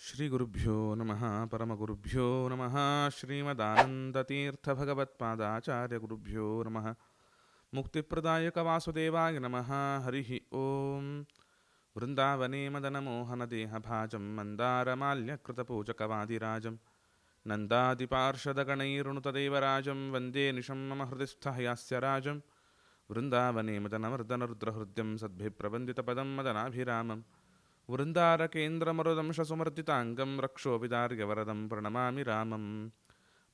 ஸ்ரீகுருப்போ நம பரமகுருப்போ நம ஸ்ரீமதானந்ததீர்த்தபகவத்பாதாச்சாரியகுருப்போ நம முக்திப்பிரதாயக வாசுதேவாய நம ஹரி ஓம் वृन्दावने मदनमोहनदेहभाजं मन्दारमाल्यकृतपूजकवादिराजं नन्दादिपार्षदगणैरुणुतदेवराजं वन्दे निशं मम हृदिस्थहयास्य राजं वृन्दावने मदनमर्दनरुद्रहृद्यं सद्भिः प्रबन्दितपदं मदनाभिरामम् वृन्दारकेन्द्रमरुदंशसुमर्दिताङ्गं रक्षोऽपिदार्यवरदं प्रणमामि रामं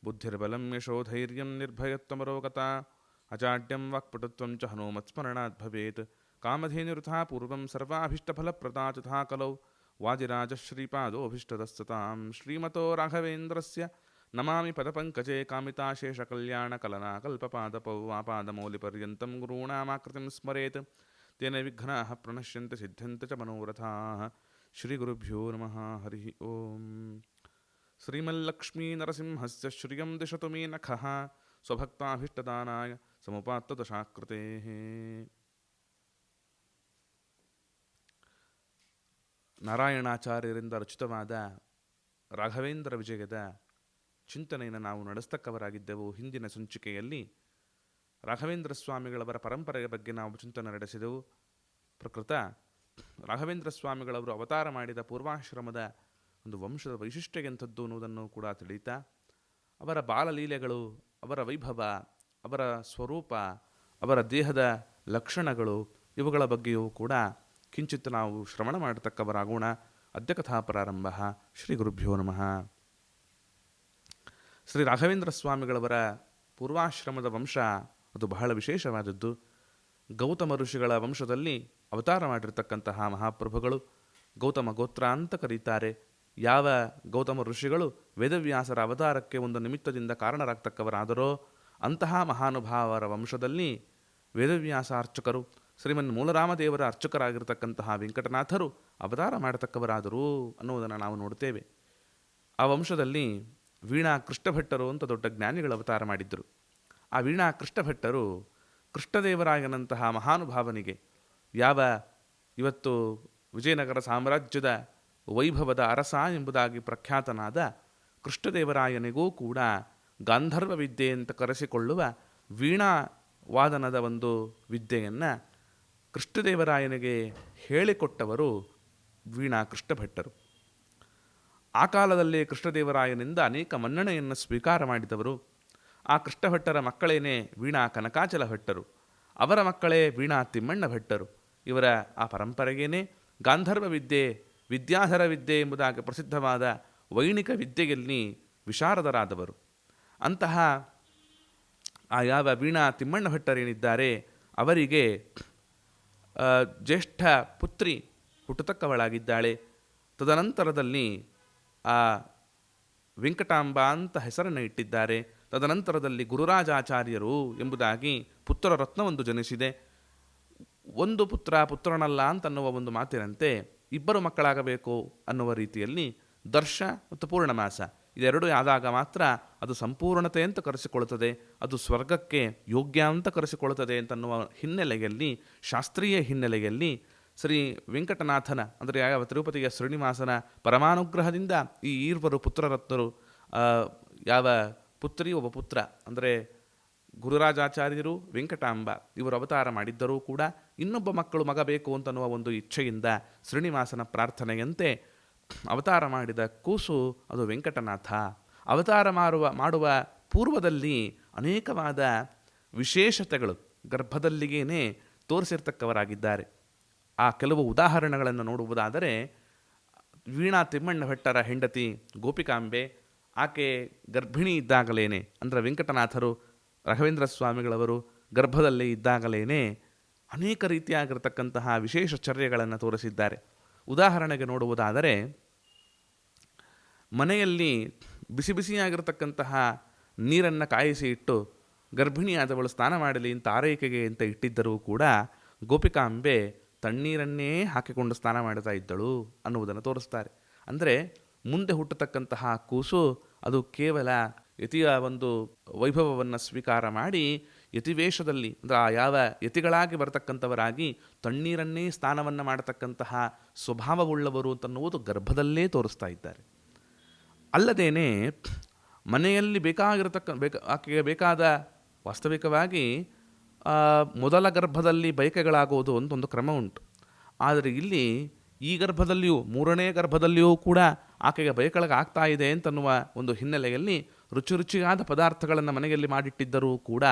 बुद्धिर्बलं यशोधैर्यं निर्भयत्वमरोगता अजाड्यं वाक्पटुत्वं च हनोमत्स्मरणाद्भवेत् कामधेनुरुथा पूर्वं सर्वाभीष्टफलप्रदा तथा कलौ। वाजिराजश्रीपादोऽभीष्टदस्ततां। श्रीमतो राघवेन्द्रस्य नमामि पदपङ्कजे कामिताशेषकल्याणकलनाकल्पपादपौ आपादमौलिपर्यन्तं गुरूणामाकृतिं स्मरेत्। ತೇನ ವಿಘ್ನಾ ಪ್ರಣಶ್ಯಂತ ಸಿದ್ಧಂತ ಚ ಮನೋರಥಾ ಶ್ರೀ ಗುರುಭ್ಯೋ ನಮಃ ಹರಿ ಓಂ ಶ್ರೀಮಲ್ಲಕ್ಷ್ಮೀ ನರಸಿಂಹಸ್ಯ ಶ್ರಿಯಂ ದಿಶತು ಮೇ ನಖಃ ಸ್ವಭಕ್ತಾಭಿಷ್ಟದಾನಾಯ ಸಮುಪಾತ್ತ ದಶಾಕೃತೆ ನಾರಾಯಣಾಚಾರ್ಯರಿಂದ ರಚಿತವಾದ ರಾಘವೇಂದ್ರ ವಿಜಯದ ಚಿಂತನೆಯನ್ನು ನಾವು ನಡೆಸ್ತಕ್ಕವರಾಗಿದ್ದೆವು ಹಿಂದಿನ ಸಂಚಿಕೆಯಲ್ಲಿ. ರಾಘವೇಂದ್ರ ಸ್ವಾಮಿಗಳವರ ಪರಂಪರೆಯ ಬಗ್ಗೆ ನಾವು ಚಿಂತನೆ ನಡೆಸಿದೆವು. ಪ್ರಕೃತ, ರಾಘವೇಂದ್ರ ಸ್ವಾಮಿಗಳವರು ಅವತಾರ ಮಾಡಿದ ಪೂರ್ವಾಶ್ರಮದ ಒಂದು ವಂಶದ ವೈಶಿಷ್ಟ್ಯ ಎಂಥದ್ದು ಅನ್ನೋದನ್ನು ಕೂಡ ತಿಳಿಯುತ್ತಾ ಅವರ ಬಾಲಲೀಲೆಗಳು, ಅವರ ವೈಭವ, ಅವರ ಸ್ವರೂಪ, ಅವರ ದೇಹದ ಲಕ್ಷಣಗಳು ಇವುಗಳ ಬಗ್ಗೆಯೂ ಕೂಡ ಕಿಂಚಿತ್ ನಾವು ಶ್ರವಣ ಮಾಡತಕ್ಕವರಾಗೋಣ. ಅದ್ಯಕಥಾ ಪ್ರಾರಂಭ. ಶ್ರೀ ಗುರುಭ್ಯೋ ನಮಃ. ಶ್ರೀ ರಾಘವೇಂದ್ರ ಸ್ವಾಮಿಗಳವರ ಪೂರ್ವಾಶ್ರಮದ ವಂಶ ಅದು ಬಹಳ ವಿಶೇಷವಾದದ್ದು. ಗೌತಮ ಋಷಿಗಳ ವಂಶದಲ್ಲಿ ಅವತಾರ ಮಾಡಿರ್ತಕ್ಕಂತಹ ಮಹಾಪ್ರಭುಗಳು ಗೌತಮ ಗೋತ್ರ ಅಂತ ಕರೀತಾರೆ. ಯಾವ ಗೌತಮ ಋಷಿಗಳು ವೇದವ್ಯಾಸರ ಅವತಾರಕ್ಕೆ ಒಂದು ನಿಮಿತ್ತದಿಂದ ಕಾರಣರಾಗ್ತಕ್ಕವರಾದರೋ ಅಂತಹ ಮಹಾನುಭಾವರ ವಂಶದಲ್ಲಿ ವೇದವ್ಯಾಸ ಅರ್ಚಕರು ಶ್ರೀಮನ್ ಮೂಲರಾಮದೇವರ ಅರ್ಚಕರಾಗಿರ್ತಕ್ಕಂತಹ ವೆಂಕಟನಾಥರು ಅವತಾರ ಮಾಡತಕ್ಕವರಾದರು ಅನ್ನುವುದನ್ನು ನಾವು ನೋಡ್ತೇವೆ. ಆ ವಂಶದಲ್ಲಿ ವೀಣಾ ಕೃಷ್ಣಭಟ್ಟರು ಅಂತ ದೊಡ್ಡ ಜ್ಞಾನಿಗಳು ಅವತಾರ ಮಾಡಿದ್ದರು. ಆ ವೀಣಾ ಕೃಷ್ಣಭಟ್ಟರು ಕೃಷ್ಣದೇವರಾಯನಂತಹ ಮಹಾನುಭಾವನಿಗೆ ಯಾವ ಇವತ್ತು ವಿಜಯನಗರ ಸಾಮ್ರಾಜ್ಯದ ವೈಭವದ ಅರಸ ಎಂಬುದಾಗಿ ಪ್ರಖ್ಯಾತನಾದ ಕೃಷ್ಣದೇವರಾಯನಿಗೂ ಕೂಡ ಗಾಂಧರ್ವ ವಿದ್ಯೆ ಅಂತ ಕರೆಸಿಕೊಳ್ಳುವ ವೀಣಾ ವಾದನದ ಒಂದು ವಿದ್ಯೆಯನ್ನು ಕೃಷ್ಣದೇವರಾಯನಿಗೆ ಹೇಳಿಕೊಟ್ಟವರು ವೀಣಾ ಕೃಷ್ಣಭಟ್ಟರು. ಆ ಕಾಲದಲ್ಲಿ ಕೃಷ್ಣದೇವರಾಯನಿಂದ ಅನೇಕ ಮನ್ನಣೆಯನ್ನು ಸ್ವೀಕಾರ ಮಾಡಿದವರು ಆ ಕೃಷ್ಣಭಟ್ಟರ ಮಕ್ಕಳೇನೇ ವೀಣಾ ಕನಕಾಚಲ ಭಟ್ಟರು ಅವರ ಮಕ್ಕಳೇ ವೀಣಾ ತಿಮ್ಮಣ್ಣ ಭಟ್ಟರು ಇವರ ಆ ಪರಂಪರೆಗೇನೆ ಗಾಂಧರ್ವ ವಿದ್ಯೆ ವಿದ್ಯಾಧರ ವಿದ್ಯೆ ಎಂಬುದಾಗಿ ಪ್ರಸಿದ್ಧವಾದ ವೈಣಿಕ ವಿದ್ಯೆಯಲ್ಲಿ ವಿಶಾರದರಾದವರು. ಅಂತಹ ಆ ಯಾವ ವೀಣಾ ತಿಮ್ಮಣ್ಣ ಭಟ್ಟರೇನಿದ್ದಾರೆ ಅವರಿಗೆ ಜ್ಯೇಷ್ಠ ಪುತ್ರಿ ಹುಟ್ಟತಕ್ಕವಳಾಗಿದ್ದಾಳೆ. ತದನಂತರದಲ್ಲಿ ಆ ವೆಂಕಟಾಂಬ ಅಂತ ಹೆಸರನ್ನು ಇಟ್ಟಿದ್ದಾರೆ. ತದನಂತರದಲ್ಲಿ ಗುರುರಾಜಾಚಾರ್ಯರು ಎಂಬುದಾಗಿ ಪುತ್ರ ರತ್ನವೊಂದು ಜನಿಸಿದೆ. ಒಂದು ಪುತ್ರ ಪುತ್ರನಲ್ಲ ಅಂತನ್ನುವ ಒಂದು ಮಾತಿನಂತೆ ಇಬ್ಬರು ಮಕ್ಕಳಾಗಬೇಕು ಅನ್ನುವ ರೀತಿಯಲ್ಲಿ ದರ್ಶ ಮತ್ತು ಪೂರ್ಣಮಾಸ ಇದೆರಡೂ ಆದಾಗ ಮಾತ್ರ ಅದು ಸಂಪೂರ್ಣತೆ ಅಂತ ಕರೆಸಿಕೊಳ್ಳುತ್ತದೆ. ಅದು ಸ್ವರ್ಗಕ್ಕೆ ಯೋಗ್ಯ ಅಂತ ಕರೆಸಿಕೊಳ್ಳುತ್ತದೆ ಅಂತನ್ನುವ ಹಿನ್ನೆಲೆಯಲ್ಲಿ, ಶಾಸ್ತ್ರೀಯ ಹಿನ್ನೆಲೆಯಲ್ಲಿ ಶ್ರೀ ವೆಂಕಟನಾಥನ, ಅಂದರೆ ಯಾವ ತಿರುಪತಿಯ ಶ್ರೀನಿವಾಸನ ಪರಮಾನುಗ್ರಹದಿಂದ ಈ ಈರ್ವರು ಪುತ್ರರತ್ನರು ಯಾವ ಪುತ್ರಿ, ಒಬ್ಬ ಪುತ್ರ, ಅಂದರೆ ಗುರುರಾಜಾಚಾರ್ಯರು, ವೆಂಕಟಾಂಬ, ಇವರು ಅವತಾರ ಮಾಡಿದ್ದರೂ ಕೂಡ ಇನ್ನೊಬ್ಬ ಮಕ್ಕಳು ಮಗ ಬೇಕು ಅಂತನ್ನುವ ಒಂದು ಇಚ್ಛೆಯಿಂದ ಶ್ರೀನಿವಾಸನ ಪ್ರಾರ್ಥನೆಯಂತೆ ಅವತಾರ ಮಾಡಿದ ಕೂಸು ಅದು ವೆಂಕಟನಾಥ. ಅವತಾರ ಮಾರುವ, ಮಾಡುವ ಪೂರ್ವದಲ್ಲಿ ಅನೇಕವಾದ ವಿಶೇಷತೆಗಳು ಗರ್ಭದಲ್ಲಿಗೇನೆ ತೋರಿಸಿರ್ತಕ್ಕವರಾಗಿದ್ದಾರೆ. ಆ ಕೆಲವು ಉದಾಹರಣೆಗಳನ್ನು ನೋಡುವುದಾದರೆ, ವೀಣಾ ತಿಮ್ಮಣ್ಣ ಭಟ್ಟರ ಹೆಂಡತಿ ಗೋಪಿಕಾಂಬೆ ಆಕೆ ಗರ್ಭಿಣಿ ಇದ್ದಾಗಲೇನೆ. ಅಂದರೆ ವೆಂಕಟನಾಥರು, ರಾಘವೇಂದ್ರ ಸ್ವಾಮಿಗಳವರು ಗರ್ಭದಲ್ಲಿ ಇದ್ದಾಗಲೇನೆ ಅನೇಕ ರೀತಿಯಾಗಿರತಕ್ಕಂತಹ ವಿಶೇಷ ಚರ್ಯಗಳನ್ನು ತೋರಿಸಿದ್ದಾರೆ. ಉದಾಹರಣೆಗೆ ನೋಡುವುದಾದರೆ, ಮನೆಯಲ್ಲಿ ಬಿಸಿ ಬಿಸಿಯಾಗಿರ್ತಕ್ಕಂತಹ ನೀರನ್ನು ಕಾಯಿಸಿ ಇಟ್ಟು ಗರ್ಭಿಣಿಯಾದವಳು ಸ್ನಾನ ಮಾಡಲಿ ಅಂತ ಆರೈಕೆಗೆ ಅಂತ ಇಟ್ಟಿದ್ದರೂ ಕೂಡ ಗೋಪಿಕಾಂಬೆ ತಣ್ಣೀರನ್ನೇ ಹಾಕಿಕೊಂಡು ಸ್ನಾನ ಮಾಡ್ತಾ ಇದ್ದಳು ಅನ್ನುವುದನ್ನು ತೋರಿಸ್ತಾರೆ. ಅಂದರೆ ಮುಂದೆ ಹುಟ್ಟತಕ್ಕಂತಹ ಕೂಸು ಅದು ಕೇವಲ ಯತಿಯ ಒಂದು ವೈಭವವನ್ನು ಸ್ವೀಕಾರ ಮಾಡಿ ಯತಿವೇಷದಲ್ಲಿ ಅಂದರೆ ಆ ಯಾವ ಯತಿಗಳಾಗಿ ಬರತಕ್ಕಂಥವರಾಗಿ ತಣ್ಣೀರನ್ನೇ ಸ್ನಾನವನ್ನು ಮಾಡತಕ್ಕಂತಹ ಸ್ವಭಾವವುಳ್ಳವರು ಅಂತನ್ನುವುದು ಗರ್ಭದಲ್ಲೇ ತೋರಿಸ್ತಾ ಇದ್ದಾರೆ. ಅಲ್ಲದೇನೆ ಮನೆಯಲ್ಲಿ ಬೇಕಾಗಿರತಕ್ಕ ಬೇಕ ಆಕೆಗೆ ಬೇಕಾದ ವಾಸ್ತವಿಕವಾಗಿ ಮೊದಲ ಗರ್ಭದಲ್ಲಿ ಬಯಕೆಗಳಾಗುವುದು ಅಂತ ಒಂದು ಕ್ರಮ ಉಂಟು. ಆದರೆ ಇಲ್ಲಿ ಈ ಗರ್ಭದಲ್ಲಿಯೂ, ಮೂರನೇ ಗರ್ಭದಲ್ಲಿಯೂ ಕೂಡ ಆಕೆಗೆ ಆಗ್ತಾ ಇದೆ ಅಂತನ್ನುವ ಒಂದು ಹಿನ್ನೆಲೆಯಲ್ಲಿ ರುಚಿ ರುಚಿಯಾದ ಪದಾರ್ಥಗಳನ್ನು ಮನೆಯಲ್ಲಿ ಮಾಡಿಟ್ಟಿದ್ದರೂ ಕೂಡ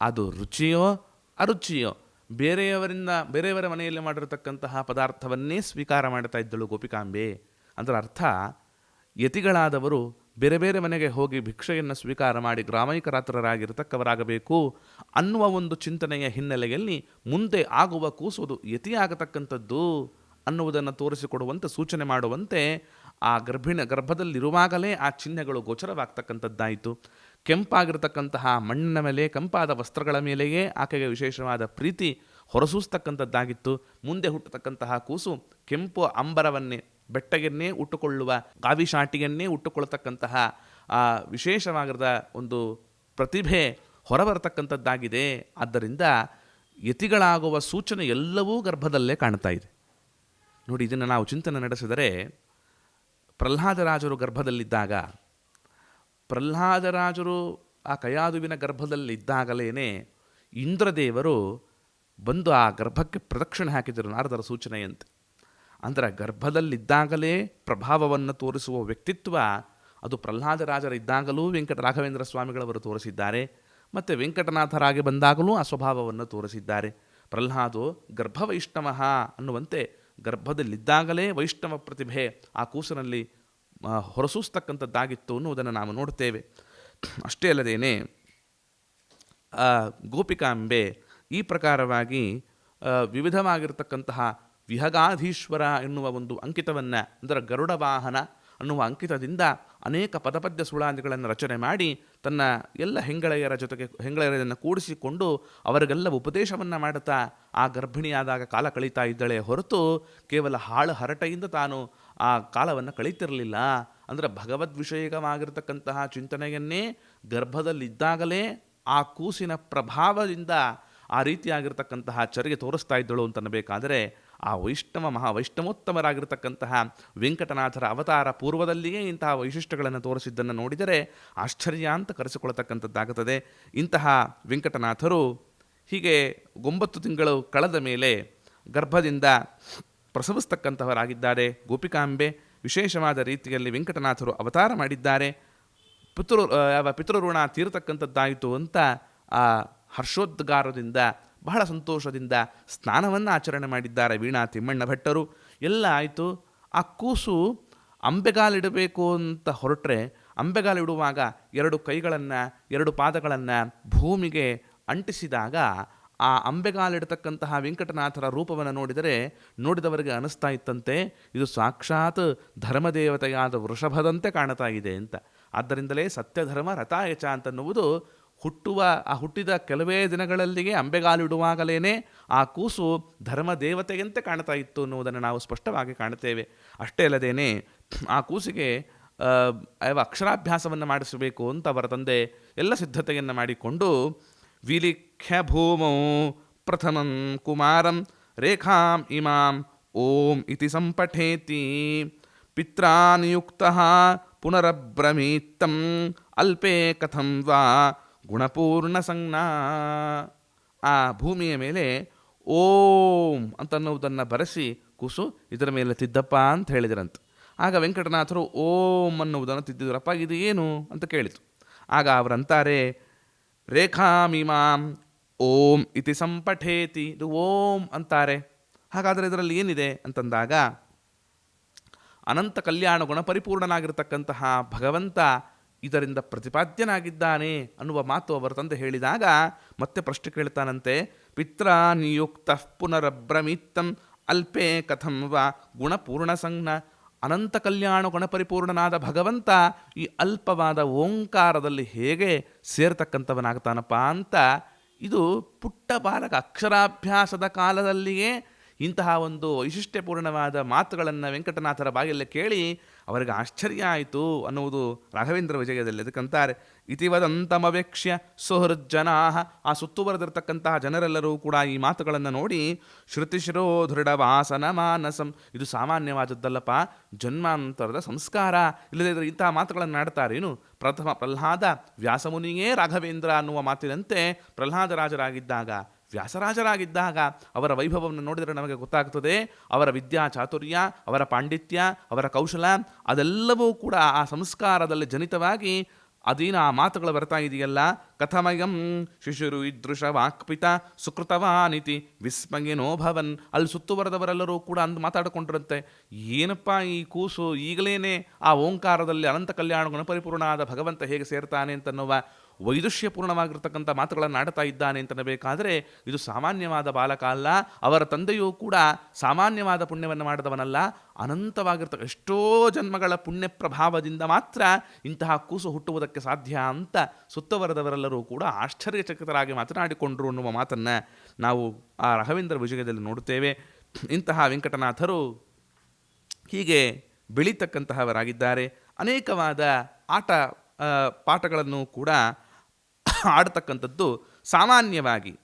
ಅದು ರುಚಿಯೋ ಅರುಚಿಯೋ ಬೇರೆಯವರಿಂದ, ಬೇರೆಯವರ ಮನೆಯಲ್ಲಿ ಮಾಡಿರತಕ್ಕಂತಹ ಪದಾರ್ಥವನ್ನೇ ಸ್ವೀಕಾರ ಮಾಡ್ತಾ ಇದ್ದಳು ಗೋಪಿಕಾಂಬೆ. ಅದರ ಅರ್ಥ, ಯತಿಗಳಾದವರು ಬೇರೆ ಬೇರೆ ಮನೆಗೆ ಹೋಗಿ ಭಿಕ್ಷೆಯನ್ನು ಸ್ವೀಕಾರ ಮಾಡಿ ಗ್ರಾಮೈಕರಾತ್ರರಾಗಿರತಕ್ಕವರಾಗಬೇಕು. ಅನ್ನುವ ಒಂದು ಚಿಂತನೆಯ ಹಿನ್ನೆಲೆಯಲ್ಲಿ ಮುಂದೆ ಆಗುವ ಕೂಸುವುದು ಯತಿಯಾಗತಕ್ಕಂಥದ್ದು ಅನ್ನುವುದನ್ನು ತೋರಿಸಿಕೊಡುವಂತೆ, ಸೂಚನೆ ಮಾಡುವಂತೆ ಆ ಗರ್ಭಿಣ, ಗರ್ಭದಲ್ಲಿರುವಾಗಲೇ ಆ ಚಿಹ್ನೆಗಳು ಗೋಚರವಾಗ್ತಕ್ಕಂಥದ್ದಾಯಿತು. ಕೆಂಪಾಗಿರತಕ್ಕಂತಹ ಮಣ್ಣಿನ ಮೇಲೆ, ಕೆಂಪಾದ ವಸ್ತ್ರಗಳ ಮೇಲೆಯೇ ಆಕೆಗೆ ವಿಶೇಷವಾದ ಪ್ರೀತಿ ಹೊರಸೂಸ್ತಕ್ಕಂಥದ್ದಾಗಿತ್ತು. ಮುಂದೆ ಹುಟ್ಟತಕ್ಕಂತಹ ಕೂಸು ಕೆಂಪು ಅಂಬರವನ್ನೇ, ಬೆಟ್ಟಗೆನ್ನೇ ಉಟ್ಟುಕೊಳ್ಳುವ ಗಾವಿಶಾಟಿಯನ್ನೇ ಉಟ್ಟುಕೊಳ್ಳತಕ್ಕಂತಹ ಆ ವಿಶೇಷವಾಗಿರದ ಒಂದು ಪ್ರತಿಭೆ ಹೊರಬರತಕ್ಕಂಥದ್ದಾಗಿದೆ. ಆದ್ದರಿಂದ ಯತಿಗಳಾಗುವ ಸೂಚನೆ ಎಲ್ಲವೂ ಗರ್ಭದಲ್ಲೇ ಕಾಣ್ತಾ ಇದೆ. ನೋಡಿ, ಇದನ್ನು ನಾವು ಚಿಂತನೆ ನಡೆಸಿದರೆ ಪ್ರಹ್ಲಾದರಾಜರು ಗರ್ಭದಲ್ಲಿದ್ದಾಗ, ಪ್ರಹ್ಲಾದರಾಜರು ಆ ಕಯಾದುವಿನ ಗರ್ಭದಲ್ಲಿದ್ದಾಗಲೇ ಇಂದ್ರದೇವರು ಬಂದು ಆ ಗರ್ಭಕ್ಕೆ ಪ್ರದಕ್ಷಿಣೆ ಹಾಕಿದರು ನಾರದರ ಸೂಚನೆಯಂತೆ. ಅಂದರೆ ಗರ್ಭದಲ್ಲಿದ್ದಾಗಲೇ ಪ್ರಭಾವವನ್ನು ತೋರಿಸುವ ವ್ಯಕ್ತಿತ್ವ ಅದು ಪ್ರಹ್ಲಾದರಾಜರಿದ್ದಾಗಲೂ ವೆಂಕಟ ರಾಘವೇಂದ್ರ ಸ್ವಾಮಿಗಳವರು ತೋರಿಸಿದ್ದಾರೆ. ಮತ್ತು ವೆಂಕಟನಾಥರಾಗಿ ಬಂದಾಗಲೂ ಆ ಸ್ವಭಾವವನ್ನು ತೋರಿಸಿದ್ದಾರೆ. ಪ್ರಹ್ಲಾದೋ, ಗರ್ಭವೈಷ್ಣವ ಅನ್ನುವಂತೆ ಗರ್ಭದಲ್ಲಿದ್ದಾಗಲೇ ವೈಷ್ಣವ ಪ್ರತಿಭೆ ಆ ಕೂಸಿನಲ್ಲಿ ಹೊರಸೂಸ್ತಕ್ಕಂಥದ್ದಾಗಿತ್ತು ಅನ್ನುವುದನ್ನು ನಾವು ನೋಡ್ತೇವೆ. ಅಷ್ಟೇ ಅಲ್ಲದೇನೆ ಗೋಪಿಕಾಂಬೆ ಈ ಪ್ರಕಾರವಾಗಿ ವಿವಿಧವಾಗಿರತಕ್ಕಂತಹ ವಿಹಗಾಧೀಶ್ವರ ಎನ್ನುವ ಒಂದು ಅಂಕಿತವನ್ನು, ಅಂದರೆ ಗರುಡ ವಾಹನ ಅನ್ನುವ ಅಂಕಿತದಿಂದ ಅನೇಕ ಪದಪದ್ಯ ಸುಳಾದಿಗಳನ್ನು ರಚನೆ ಮಾಡಿ ತನ್ನ ಎಲ್ಲ ಹೆಂಗಳೆಯರ ಜೊತೆಗೆ ಹೆಂಗಳೆಯರನ್ನು ಕೂಡಿಸಿಕೊಂಡು ಅವರಿಗೆಲ್ಲ ಉಪದೇಶವನ್ನು ಮಾಡುತ್ತಾ ಆ ಗರ್ಭಿಣಿಯಾದಾಗ ಕಾಲ ಕಳೀತಾ ಇದ್ದಳೆ ಹೊರತು ಕೇವಲ ಹಾಳು ಹರಟೆಯಿಂದ ತಾನು ಆ ಕಾಲವನ್ನು ಕಳೀತಿರಲಿಲ್ಲ. ಅಂದರೆ ಭಗವದ್ ವಿಷಯಕವಾಗಿರ್ತಕ್ಕಂತಹ ಚಿಂತನೆಯನ್ನೇ ಗರ್ಭದಲ್ಲಿದ್ದಾಗಲೇ ಆ ಕೂಸಿನ ಪ್ರಭಾವದಿಂದ ಆ ರೀತಿಯಾಗಿರ್ತಕ್ಕಂತಹ ಚರಿಗೆ ತೋರಿಸ್ತಾ ಇದ್ದಳು ಅಂತನ್ನಬೇಕಾದರೆ ಆ ವೈಷ್ಣವ ಮಹಾ ವೈಷ್ಣವೋತ್ತಮರಾಗಿರ್ತಕ್ಕಂತಹ ವೆಂಕಟನಾಥರ ಅವತಾರ ಪೂರ್ವದಲ್ಲಿಯೇ ಇಂತಹ ವೈಶಿಷ್ಟ್ಯಗಳನ್ನು ತೋರಿಸಿದ್ದನ್ನು ನೋಡಿದರೆ ಆಶ್ಚರ್ಯ ಅಂತ ಕರೆಸಿಕೊಳ್ಳತಕ್ಕಂಥದ್ದಾಗುತ್ತದೆ. ಇಂತಹ ವೆಂಕಟನಾಥರು ಹೀಗೆ ಒಂಬತ್ತು ತಿಂಗಳು ಕಳೆದ ಮೇಲೆ ಗರ್ಭದಿಂದ ಪ್ರಸವಿಸ್ತಕ್ಕಂಥವರಾಗಿದ್ದಾರೆ. ಗೋಪಿಕಾಂಬೆ ವಿಶೇಷವಾದ ರೀತಿಯಲ್ಲಿ ವೆಂಕಟನಾಥರು ಅವತಾರ ಮಾಡಿದ್ದಾರೆ. ಪಿತೃ ಯಾವ ಪಿತೃಋಣ ತೀರತಕ್ಕಂಥದ್ದಾಯಿತು ಅಂತ ಆ ಹರ್ಷೋದ್ಗಾರದಿಂದ ಬಹಳ ಸಂತೋಷದಿಂದ ಸ್ನಾನವನ್ನು ಆಚರಣೆ ಮಾಡಿದ್ದಾರೆ ವೀಣಾ ತಿಮ್ಮಣ್ಣ ಭಟ್ಟರು. ಎಲ್ಲ ಆಯಿತು. ಆ ಕೂಸು ಅಂಬೆಗಾಲಿಡಬೇಕು ಅಂತ ಹೊರಟ್ರೆ ಅಂಬೆಗಾಲಿಡುವಾಗ ಎರಡು ಕೈಗಳನ್ನು, ಎರಡು ಪಾದಗಳನ್ನು ಭೂಮಿಗೆ ಅಂಟಿಸಿದಾಗ ಆ ಅಂಬೆಗಾಲಿಡತಕ್ಕಂತಹ ವೆಂಕಟನಾಥರ ರೂಪವನ್ನು ನೋಡಿದರೆ ನೋಡಿದವರಿಗೆ ಅನಿಸ್ತಾ ಇತ್ತಂತೆ. ಇದು ಸಾಕ್ಷಾತ್ ಧರ್ಮದೇವತೆಯಾದ ವೃಷಭದಂತೆ ಕಾಣ್ತಾ ಇದೆ ಅಂತ. ಆದ್ದರಿಂದಲೇ ಸತ್ಯಧರ್ಮ ರಥಾಯಚ ಅಂತನ್ನುವುದು ಹುಟ್ಟುವ, ಆ ಹುಟ್ಟಿದ ಕೆಲವೇ ದಿನಗಳಲ್ಲಿಯೇ ಅಂಬೆಗಾಲಿಡುವಾಗಲೇ ಆ ಕೂಸು ಧರ್ಮ ದೇವತೆಯಂತೆ ಕಾಣ್ತಾ ಇತ್ತು ಅನ್ನುವುದನ್ನು ನಾವು ಸ್ಪಷ್ಟವಾಗಿ ಕಾಣುತ್ತೇವೆ. ಅಷ್ಟೇ ಅಲ್ಲದೇನೆ, ಆ ಕೂಸಿಗೆ ಅಕ್ಷರಾಭ್ಯಾಸವನ್ನು ಮಾಡಿಸಬೇಕು ಅಂತ ಅವರ ತಂದೆ ಎಲ್ಲ ಸಿದ್ಧತೆಯನ್ನು ಮಾಡಿಕೊಂಡು, ವಿಲಿಖ್ಯ ಭೂಮೌ ಪ್ರಥಮಂ ಕುಮಾರಂ ರೇಖಾಂ ಇಮಾಂ ಓಂ ಇತಿ ಸಂಪಠೇತಿ. ಪಿತ್ರಾನ್ ಯುಕ್ತಃ ಪುನರಬ್ರಮೀತ್ತಂ ಅಲ್ಪೇ ಕಥಂ ವಾ ಗುಣಪೂರ್ಣ ಸಂಜ್ಞಾ. ಆ ಭೂಮಿಯ ಮೇಲೆ ಓಂ ಅಂತನ್ನುವುದನ್ನು ಬರೆಸಿ ಕೂಸು ಇದರ ಮೇಲೆ ತಿದ್ದಪ್ಪ ಅಂತ ಹೇಳಿದರಂತೆ. ಆಗ ವೆಂಕಟನಾಥರು ಓಂ ಅನ್ನುವುದನ್ನು ತಿದ್ದಿದ್ರಪ್ಪ, ಇದು ಏನು ಅಂತ ಕೇಳಿತು. ಆಗ ಅವರಂತಾರೆ, ರೇಖಾಮಿಮಾಂ ಓಂ ಇತಿ ಸಂಪಠೇತಿ, ಇದು ಓಂ ಅಂತಾರೆ. ಹಾಗಾದರೆ ಇದರಲ್ಲಿ ಏನಿದೆ ಅಂತಂದಾಗ, ಅನಂತ ಕಲ್ಯಾಣ ಗುಣ ಪರಿಪೂರ್ಣನಾಗಿರ್ತಕ್ಕಂತಹ ಭಗವಂತ ಇದರಿಂದ ಪ್ರತಿಪಾದ್ಯನಾಗಿದ್ದಾನೆ ಅನ್ನುವ ಮಾತು ಅವರ ತಂದೆ ಹೇಳಿದಾಗ ಮತ್ತೆ ಪ್ರಶ್ನೆ ಕೇಳ್ತಾನಂತೆ, ಪಿತ್ರ ನಿಯುಕ್ತ ಪುನರಬ್ರಮಿತ್ತಂ ಅಲ್ಪೇ ಕಥಂ ವಾ ಗುಣಪೂರ್ಣ ಸಂಜ್ಞ ಅನಂತ ಕಲ್ಯಾಣ ಗುಣಪರಿಪೂರ್ಣನಾದ ಭಗವಂತ ಈ ಅಲ್ಪವಾದ ಓಂಕಾರದಲ್ಲಿ ಹೇಗೆ ಸೇರ್ತಕ್ಕಂಥವನಾಗ್ತಾನಪ್ಪ ಅಂತ ಇದು ಪುಟ್ಟ ಬಾಲಕ ಅಕ್ಷರಾಭ್ಯಾಸದ ಕಾಲದಲ್ಲಿಯೇ ಇಂತಹ ಒಂದು ವೈಶಿಷ್ಟ್ಯಪೂರ್ಣವಾದ ಮಾತುಗಳನ್ನು ವೆಂಕಟನಾಥರ ಬಾಯಲ್ಲಿ ಕೇಳಿ ಅವರಿಗೆ ಆಶ್ಚರ್ಯ ಆಯಿತು ಅನ್ನುವುದು ರಾಘವೇಂದ್ರ ವಿಜಯದಲ್ಲಿ ಅದಕ್ಕಂತಾರೆ ಇತಿವದಂತಮವೇಕ್ಷ್ಯ ಸುಹೃಜ್ಜನಾ ಆ ಸುತ್ತುವರೆದಿರ್ತಕ್ಕಂತಹ ಜನರೆಲ್ಲರೂ ಕೂಡ ಈ ಮಾತುಗಳನ್ನು ನೋಡಿ ಶ್ರುತಿಶ್ರೋ ದೃಢವಾಸನ ಮಾನಸಂ. ಇದು ಸಾಮಾನ್ಯವಾದದ್ದಲ್ಲಪ್ಪ, ಜನ್ಮಾಂತರದ ಸಂಸ್ಕಾರ. ಇಲ್ಲದಿದ್ದರೆ ಇಂತಹ ಮಾತುಗಳನ್ನು ಆಡ್ತಾರೇನು ಪ್ರಥಮ ಪ್ರಹ್ಲಾದ ವ್ಯಾಸಮುನಿಯೇ ರಾಘವೇಂದ್ರ ಅನ್ನುವ ಮಾತಿನಂತೆ ಪ್ರಹ್ಲಾದರಾಜರಾಗಿದ್ದಾಗ ವ್ಯಾಸರಾಜರಾಗಿದ್ದಾಗ ಅವರ ವೈಭವವನ್ನು ನೋಡಿದರೆ ನಮಗೆ ಗೊತ್ತಾಗ್ತದೆ, ಅವರ ವಿದ್ಯಾ ಚಾತುರ್ಯ, ಅವರ ಪಾಂಡಿತ್ಯ, ಅವರ ಕೌಶಲ, ಅದೆಲ್ಲವೂ ಕೂಡ ಆ ಸಂಸ್ಕಾರದಲ್ಲಿ ಜನಿತವಾಗಿ ಅದೇನು ಆ ಮಾತುಗಳು ಬರ್ತಾ ಇದೆಯಲ್ಲ, ಕಥಮಯಂ ಶಿಶುರು ಇದೃಶ ವಾಕ್ಪಿತ ಸುಕೃತವಾನಿತಿ ವಿಸ್ಮಯನೋ ಭವನ್. ಅಲ್ಲಿ ಸುತ್ತುವರೆದವರೆಲ್ಲರೂ ಕೂಡ ಅಂದು ಮಾತಾಡಿಕೊಂಡ್ರಂತೆ ಏನಪ್ಪ ಈ ಕೂಸು ಈಗಲೇನೆ ಆ ಓಂಕಾರದಲ್ಲಿ ಅನಂತ ಕಲ್ಯಾಣ ಗುಣಪರಿಪೂರ್ಣ ಆದ ಭಗವಂತ ಹೇಗೆ ಸೇರ್ತಾನೆ ಅಂತನ್ನುವ ವೈದುಷ್ಯಪೂರ್ಣವಾಗಿರ್ತಕ್ಕಂಥ ಮಾತುಗಳನ್ನು ಆಡ್ತಾ ಇದ್ದಾನೆ ಅಂತನಬೇಕಾದರೆ ಇದು ಸಾಮಾನ್ಯವಾದ ಬಾಲಕ ಅಲ್ಲ. ಅವರ ತಂದೆಯೂ ಕೂಡ ಸಾಮಾನ್ಯವಾದ ಪುಣ್ಯವನ್ನು ಮಾಡಿದವನಲ್ಲ. ಅನಂತವಾಗಿರ್ತಕ್ಕ ಎಷ್ಟೋ ಜನ್ಮಗಳ ಪುಣ್ಯ ಪ್ರಭಾವದಿಂದ ಮಾತ್ರ ಇಂತಹ ಕೂಸು ಹುಟ್ಟುವುದಕ್ಕೆ ಸಾಧ್ಯ ಅಂತ ಸುತ್ತವರದವರೆಲ್ಲರೂ ಕೂಡ ಆಶ್ಚರ್ಯಚಕಿತರಾಗಿ ಮಾತನಾಡಿಕೊಂಡರು ಅನ್ನುವ ಮಾತನ್ನು ನಾವು ಆ ರಾಘವೇಂದ್ರ ವಿಜಯದಲ್ಲಿ ನೋಡುತ್ತೇವೆ. ಇಂತಹ ವೆಂಕಟನಾಥರು ಹೀಗೆ ಬೆಳೀತಕ್ಕಂತಹವರಾಗಿದ್ದಾರೆ. ಅನೇಕವಾದ ಆಟ ಪಾಠಗಳನ್ನು ಕೂಡ ಆಡ್ತಕ್ಕಂಥದ್ದು ಸಾಮಾನ್ಯವಾಗಿ.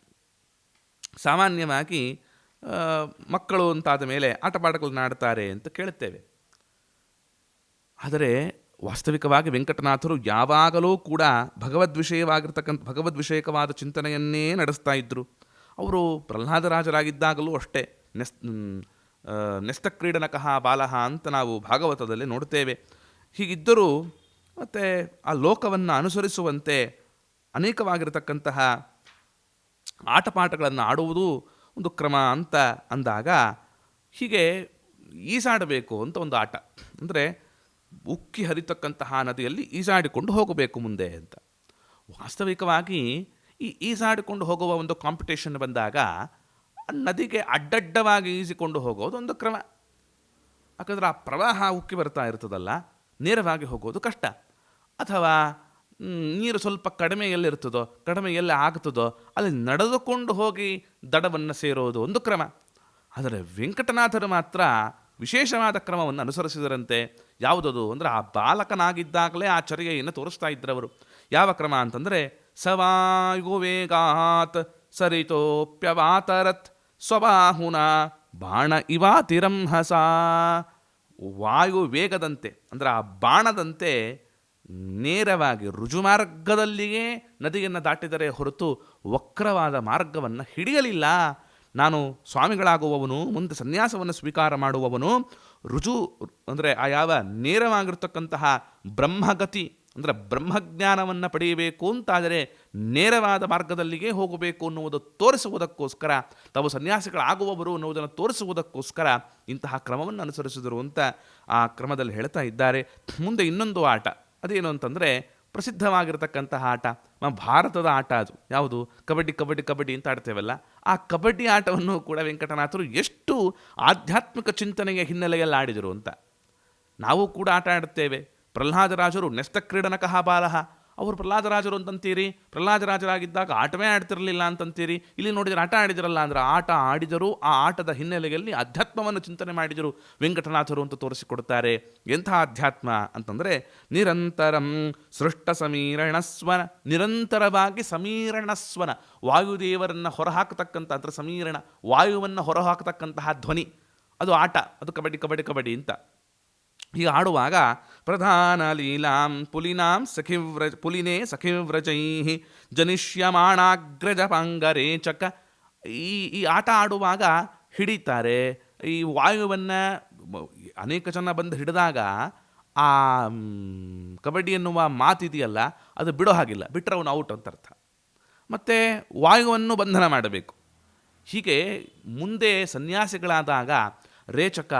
ಸಾಮಾನ್ಯವಾಗಿ ಮಕ್ಕಳು ಅಂತಾದ ಮೇಲೆ ಆಟಪಾಠಗಳನ್ನ ಆಡ್ತಾರೆ ಅಂತ ಕೇಳುತ್ತೇವೆ. ಆದರೆ ವಾಸ್ತವಿಕವಾಗಿ ವೆಂಕಟನಾಥರು ಯಾವಾಗಲೂ ಕೂಡ ಭಗವದ್ ವಿಷಯವಾಗಿರ್ತಕ್ಕಂಥ, ಭಗವದ್ ವಿಷಯಕವಾದ ಚಿಂತನೆಯನ್ನೇ ನಡೆಸ್ತಾ ಇದ್ದರು ಅವರು ಪ್ರಹ್ಲಾದರಾಜರಾಗಿದ್ದಾಗಲೂ ಅಷ್ಟೇ. ನೆಸ್ ನೆಸ್ತಕ್ರೀಡನಕಃ ಬಾಲಹ ಅಂತ ನಾವು ಭಾಗವತದಲ್ಲಿ ನೋಡುತ್ತೇವೆ ಹೀಗಿದ್ದರೂ ಮತ್ತು ಆ ಲೋಕವನ್ನು ಅನುಸರಿಸುವಂತೆ ಅನೇಕವಾಗಿರತಕ್ಕಂತಹ ಆಟಪಾಠಗಳನ್ನು ಆಡುವುದು ಒಂದು ಕ್ರಮ ಅಂತ ಅಂದಾಗ ಹೀಗೆ ಈಸಾಡಬೇಕು ಅಂತ ಒಂದು ಆಟ. ಅಂದರೆ ಉಕ್ಕಿ ಹರಿತಕ್ಕಂತಹ ನದಿಯಲ್ಲಿ ಈಸಾಡಿಕೊಂಡು ಹೋಗಬೇಕು ಮುಂದೆ ಅಂತ. ವಾಸ್ತವಿಕವಾಗಿ ಈ ಈಸಾಡಿಕೊಂಡು ಹೋಗುವ ಒಂದು ಕಾಂಪಿಟೇಷನ್ ಬಂದಾಗ ನದಿಗೆ ಅಡ್ಡಡ್ಡವಾಗಿ ಈಸಿಕೊಂಡು ಹೋಗೋದು ಒಂದು ಕ್ರಮ. ಯಾಕಂದರೆ ಆ ಪ್ರವಾಹ ಉಕ್ಕಿ ಬರ್ತಾ ಇರ್ತದಲ್ಲ, ನೇರವಾಗಿ ಹೋಗೋದು ಕಷ್ಟ. ಅಥವಾ ನೀರು ಸ್ವಲ್ಪ ಕಡಿಮೆ ಎಲ್ಲಿರ್ತದೋ ಕಡಿಮೆ ಎಲ್ಲಿ ಆಗ್ತದೋ, ಅಲ್ಲಿ ನಡೆದುಕೊಂಡು ಹೋಗಿ ದಡವನ್ನು ಸೇರೋದು ಒಂದು ಕ್ರಮ. ಆದರೆ ವೆಂಕಟನಾಥರು ಮಾತ್ರ ವಿಶೇಷವಾದ ಕ್ರಮವನ್ನು ಅನುಸರಿಸಿದರಂತೆ ಯಾವುದದು ಅಂದರೆ ಆ ಬಾಲಕನಾಗಿದ್ದಾಗಲೇ ಆ ಚರ್ಯೆಯನ್ನು ತೋರಿಸ್ತಾ ಇದ್ರವರು ಯಾವ ಕ್ರಮ ಅಂತಂದರೆ, ಸವಾಯು ವೇಗಾತ್ ಸರಿತೋಪ್ಯವಾತರತ್ ಸ್ವಬಾಹುನ ಬಾಣ ಇವಾ ತಿರಂಹಸ. ವಾಯು ವೇಗದಂತೆ, ಅಂದರೆ ಆ ಬಾಣದಂತೆ ನೇರವಾಗಿ ರುಜುಮಾರ್ಗದಲ್ಲಿಯೇ ನದಿಯನ್ನು ದಾಟಿದರೆ ಹೊರತು ವಕ್ರವಾದ ಮಾರ್ಗವನ್ನು ಹಿಡಿಯಲಿಲ್ಲ. ನಾನು ಸ್ವಾಮಿಗಳಾಗುವವನು, ಮುಂದೆ ಸನ್ಯಾಸವನ್ನು ಸ್ವೀಕಾರ ಮಾಡುವವನು, ರುಜು ಅಂದರೆ ಆ ಯಾವ ನೇರವಾಗಿರ್ತಕ್ಕಂತಹ ಬ್ರಹ್ಮಗತಿ ಅಂದರೆ ಬ್ರಹ್ಮಜ್ಞಾನವನ್ನು ಪಡೆಯಬೇಕು ಅಂತಾದರೆ ನೇರವಾದ ಮಾರ್ಗದಲ್ಲಿಯೇ ಹೋಗಬೇಕು ಅನ್ನುವುದು ತೋರಿಸುವುದಕ್ಕೋಸ್ಕರ, ತಾವು ಸನ್ಯಾಸಿಗಳಾಗುವವರು ಅನ್ನುವುದನ್ನು ತೋರಿಸುವುದಕ್ಕೋಸ್ಕರ ಇಂತಹ ಕ್ರಮವನ್ನು ಅನುಸರಿಸಿದರು ಅಂತ ಆ ಕ್ರಮದಲ್ಲಿ ಹೇಳ್ತಾ ಇದ್ದಾರೆ. ಮುಂದೆ ಇನ್ನೊಂದು ಆಟ. ಅದೇನು ಅಂತಂದರೆ ಪ್ರಸಿದ್ಧವಾಗಿರತಕ್ಕಂತಹ ಆಟ. ನಮ್ಮ ಭಾರತದ ಆಟ ಅದು. ಯಾವುದು? ಕಬಡ್ಡಿ ಕಬಡ್ಡಿ ಕಬಡ್ಡಿ ಅಂತ ಆಡ್ತೇವಲ್ಲ. ಆ ಕಬಡ್ಡಿ ಆಟವನ್ನು ಕೂಡ ವೆಂಕಟನಾಥರು ಎಷ್ಟು ಆಧ್ಯಾತ್ಮಿಕ ಚಿಂತನೆಯ ಹಿನ್ನೆಲೆಯಲ್ಲಿ ಆಡಿದರು ಅಂತ. ನಾವು ಕೂಡ ಆಟ ಆಡುತ್ತೇವೆ. ಪ್ರಹ್ಲಾದರಾಜರು ನೆಸ್ತ ಕ್ರೀಡನಕಃ ಬಾಲಹ ಅವರು ಪ್ರಹ್ಲಾದರಾಜರು ಅಂತಂತೀರಿ. ಪ್ರಹ್ಲಾದರಾಜರಾಗಿದ್ದಾಗ ಆಟವೇ ಆಡ್ತಿರಲಿಲ್ಲ ಅಂತಂತೀರಿ. ಇಲ್ಲಿ ನೋಡಿದರೆ ಆಟ ಆಡಿದಿರಲ್ಲ ಅಂದ್ರೆ ಆಟ ಆಡಿದರು ಆ ಆಟದ ಹಿನ್ನೆಲೆಯಲ್ಲಿ ಅಧ್ಯಾತ್ಮವನ್ನು ಚಿಂತನೆ ಮಾಡಿದರು ವೆಂಕಟನಾಥರು ಅಂತ ತೋರಿಸಿಕೊಡುತ್ತಾರೆ. ಎಂಥ ಅಧ್ಯಾತ್ಮ ಅಂತಂದರೆ ನಿರಂತರಂ ಸೃಷ್ಟ ಸಮೀರಣಸ್ವನ, ನಿರಂತರವಾಗಿ ಸಮೀರಣಸ್ವನ. ವಾಯುದೇವರನ್ನು ಹೊರಹಾಕತಕ್ಕಂಥ ಅಂದರೆ ಸಮೀರಣ, ವಾಯುವನ್ನು ಹೊರಹಾಕತಕ್ಕಂತಹ ಧ್ವನಿ. ಅದು ಆಟ, ಅದು ಕಬಡ್ಡಿ ಕಬಡ್ಡಿ ಕಬಡ್ಡಿ ಅಂತ. ಹೀಗೆ ಆಡುವಾಗ ಪ್ರಧಾನ ಲೀಲಾಂ ಪುಲಿನಾಂ ಸಖಿವ್ರ, ಪುಲಿನೇ ಸಖಿವ್ರಜೈ ಜನಿಷ್ಯಮಾಣಾಗ್ರಜ ಪಾಂಗರೇಚಕ ಈ ಈ ಆಟ ಆಡುವಾಗ ಹಿಡಿತಾರೆ. ಈ ವಾಯುವನ್ನು ಅನೇಕ ಜನ ಬಂದು ಹಿಡಿದಾಗ, ಆ ಕಬಡ್ಡಿ ಎನ್ನುವ ಮಾತಿದೆಯಲ್ಲ, ಅದು ಬಿಡೋ ಹಾಗಿಲ್ಲ. ಬಿಟ್ಟರೆ ಅವನು ಔಟ್ ಅಂತ ಅರ್ಥ. ಮತ್ತು ವಾಯುವನ್ನು ಬಂಧನ ಮಾಡಬೇಕು. ಹೀಗೆ ಮುಂದೆ ಸನ್ಯಾಸಿಗಳಾದಾಗ ರೇಚಕ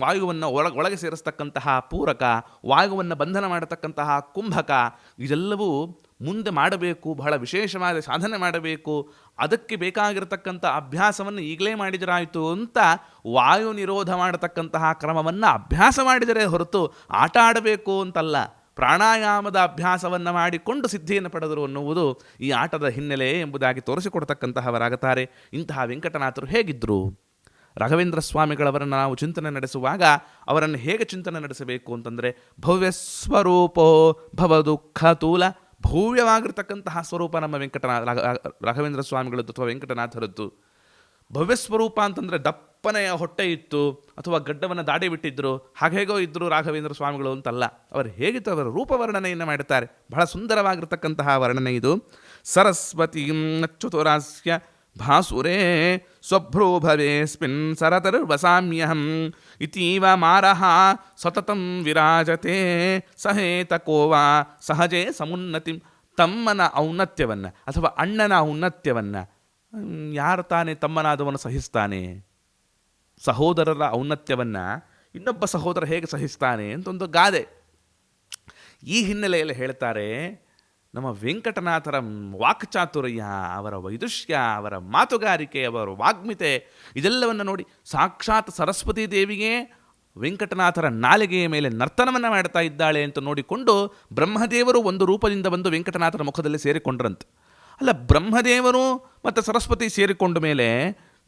ವಾಯುವನ್ನು ಒಳ, ಒಳಗೆ ಸೇರಿಸ್ತಕ್ಕಂತಹ ಪೂರಕ, ವಾಯುವನ್ನು ಬಂಧನ ಮಾಡತಕ್ಕಂತಹ ಕುಂಭಕ, ಇದೆಲ್ಲವೂ ಮುಂದೆ ಮಾಡಬೇಕು, ಬಹಳ ವಿಶೇಷವಾದ ಸಾಧನೆ ಮಾಡಬೇಕು, ಅದಕ್ಕೆ ಬೇಕಾಗಿರತಕ್ಕಂಥ ಅಭ್ಯಾಸವನ್ನು ಈಗಲೇ ಮಾಡಿದರಾಯಿತು ಅಂತ ವಾಯು ನಿರೋಧ ಮಾಡತಕ್ಕಂತಹ ಕ್ರಮವನ್ನು ಅಭ್ಯಾಸ ಮಾಡಿದರೆ ಹೊರತು ಆಟ ಆಡಬೇಕು ಅಂತಲ್ಲ. ಪ್ರಾಣಾಯಾಮದ ಅಭ್ಯಾಸವನ್ನು ಮಾಡಿಕೊಂಡು ಸಿದ್ಧಿಯನ್ನು ಪಡೆದರು ಅನ್ನುವುದು ಈ ಆಟದ ಹಿನ್ನೆಲೆ ಎಂಬುದಾಗಿ ತೋರಿಸಿಕೊಡ್ತಕ್ಕಂತಹವರಾಗುತ್ತಾರೆ ಇಂತಹ ವೆಂಕಟನಾಥರು ಹೇಗಿದ್ದರು ರಾಘವೇಂದ್ರ ಸ್ವಾಮಿಗಳವರನ್ನು ನಾವು ಚಿಂತನೆ ನಡೆಸುವಾಗ ಅವರನ್ನು ಹೇಗೆ ಚಿಂತನೆ ನಡೆಸಬೇಕು ಅಂತಂದರೆ ಭವ್ಯ ಸ್ವರೂಪೋ ಭವ ದುಃಖ ತೂಲ ಭವ್ಯವಾಗಿರ್ತಕ್ಕಂತಹ ಸ್ವರೂಪ ನಮ್ಮ ವೆಂಕಟನಾಥ ರಾಘ- ರಾಘವೇಂದ್ರ ಸ್ವಾಮಿಗಳದ್ದು ಅಥವಾ ವೆಂಕಟನಾಥರದ್ದು. ಭವ್ಯ ಸ್ವರೂಪ ಅಂತಂದರೆ ದಪ್ಪನೆಯ ಹೊಟ್ಟೆ ಇತ್ತು ಅಥವಾ ಗಡ್ಡವನ್ನು ದಾಡಿ ಬಿಟ್ಟಿದ್ದರು ಹಾಗೇಗೋ ಇದ್ದರು ರಾಘವೇಂದ್ರ ಸ್ವಾಮಿಗಳು ಅಂತಲ್ಲ. ಅವರು ಹೇಗಿತ್ತು ಅವರ ರೂಪವರ್ಣನೆಯನ್ನು ಮಾಡುತ್ತಾರೆ. ಬಹಳ ಸುಂದರವಾಗಿರ್ತಕ್ಕಂತಹ ವರ್ಣನೆ ಇದು. ಸರಸ್ವತಿ ಚತುರಾಸ್ಯ ಭಾಸುರೇ ಸ್ವಭ್ರೂಭವೇಸ್ಮಿನ್ ಸರತರ್ವಸಾಮ್ಯಹಂ ಇತೀವ ಮಾರಹ ಸತತಂ ವಿರಾಜತೆ ಸಹೇತಕೋವಾ ಸಹಜೇ ಸಮುನ್ನತಿಂ ತಮ್ಮನ ಔನ್ನತ್ಯವನ್ನು ಅಥವಾ ಅಣ್ಣನ ಔನ್ನತ್ಯವನ್ನು ಯಾರು ತಾನೇ ತಮ್ಮನಾದವನು ಸಹಿಸ್ತಾನೆ। ಸಹೋದರರ ಔನ್ನತ್ಯವನ್ನು ಇನ್ನೊಬ್ಬ ಸಹೋದರ ಹೇಗೆ ಸಹಿಸ್ತಾನೆ ಅಂತ ಒಂದು ಗಾದೆ। ಈ ಹಿನ್ನೆಲೆಯಲ್ಲಿ ಹೇಳ್ತಾರೆ ನಮ್ಮ ವೆಂಕಟನಾಥರ ವಾಕ್ಚಾತುರ್ಯ, ಅವರ ವೈದುಷ್ಯ, ಅವರ ಮಾತುಗಾರಿಕೆ, ಅವರ ವಾಗ್ಮಿತೆ, ಇದೆಲ್ಲವನ್ನು ನೋಡಿ ಸಾಕ್ಷಾತ್ ಸರಸ್ವತಿ ದೇವಿಗೆ ವೆಂಕಟನಾಥರ ನಾಲಿಗೆಯ ಮೇಲೆ ನರ್ತನವನ್ನು ಮಾಡ್ತಾ ಇದ್ದಾಳೆ ಅಂತ ನೋಡಿಕೊಂಡು ಬ್ರಹ್ಮದೇವರು ಒಂದು ರೂಪದಿಂದ ಬಂದು ವೆಂಕಟನಾಥರ ಮುಖದಲ್ಲಿ ಸೇರಿಕೊಂಡ್ರಂತೆ. ಅಲ್ಲ, ಬ್ರಹ್ಮದೇವರು ಮತ್ತು ಸರಸ್ವತಿ ಸೇರಿಕೊಂಡ ಮೇಲೆ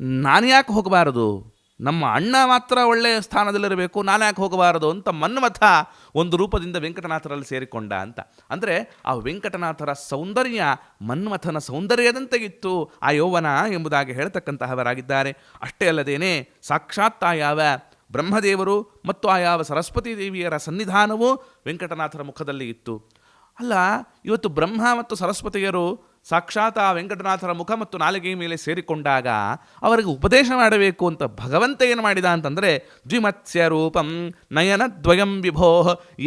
ನಾನು ಯಾಕೆ ಹೋಗಬಾರದು? ನಮ್ಮ ಅಣ್ಣ ಮಾತ್ರ ಒಳ್ಳೆಯ ಸ್ಥಾನದಲ್ಲಿರಬೇಕು, ನಾನು ಯಾಕೆ ಹೋಗಬಾರದು ಅಂತ ಮನ್ಮಥ ಒಂದು ರೂಪದಿಂದ ವೆಂಕಟನಾಥರಲ್ಲಿ ಸೇರಿಕೊಂಡ ಅಂತ. ಅಂದರೆ ಆ ವೆಂಕಟನಾಥರ ಸೌಂದರ್ಯ ಮನ್ಮಥನ ಸೌಂದರ್ಯದಂತೆ ಇತ್ತು ಆ ಯೌವನ ಎಂಬುದಾಗಿ ಹೇಳ್ತಕ್ಕಂತಹವರಾಗಿದ್ದಾರೆ. ಅಷ್ಟೇ ಅಲ್ಲದೇನೆ ಸಾಕ್ಷಾತ್ ಆ ಬ್ರಹ್ಮದೇವರು ಮತ್ತು ಆ ಯಾವ ಸರಸ್ವತಿ ದೇವಿಯರ ಸನ್ನಿಧಾನವೂ ವೆಂಕಟನಾಥರ ಮುಖದಲ್ಲಿ ಇತ್ತು. ಅಲ್ಲ, ಇವತ್ತು ಬ್ರಹ್ಮ ಮತ್ತು ಸರಸ್ವತಿಯರು ಸಾಕ್ಷಾತ್ ಆ ವೆಂಕಟನಾಥರ ಮುಖ ಮತ್ತು ನಾಲಿಗೆಯ ಮೇಲೆ ಸೇರಿಕೊಂಡಾಗ ಅವರಿಗೆ ಉಪದೇಶ ಮಾಡಬೇಕು ಅಂತ ಭಗವಂತ ಏನು ಮಾಡಿದ ಅಂತಂದರೆ ದ್ವಿಮತ್ಸ್ಯ ರೂಪಂ ನಯನ ದ್ವಯಂ ವಿಭೋ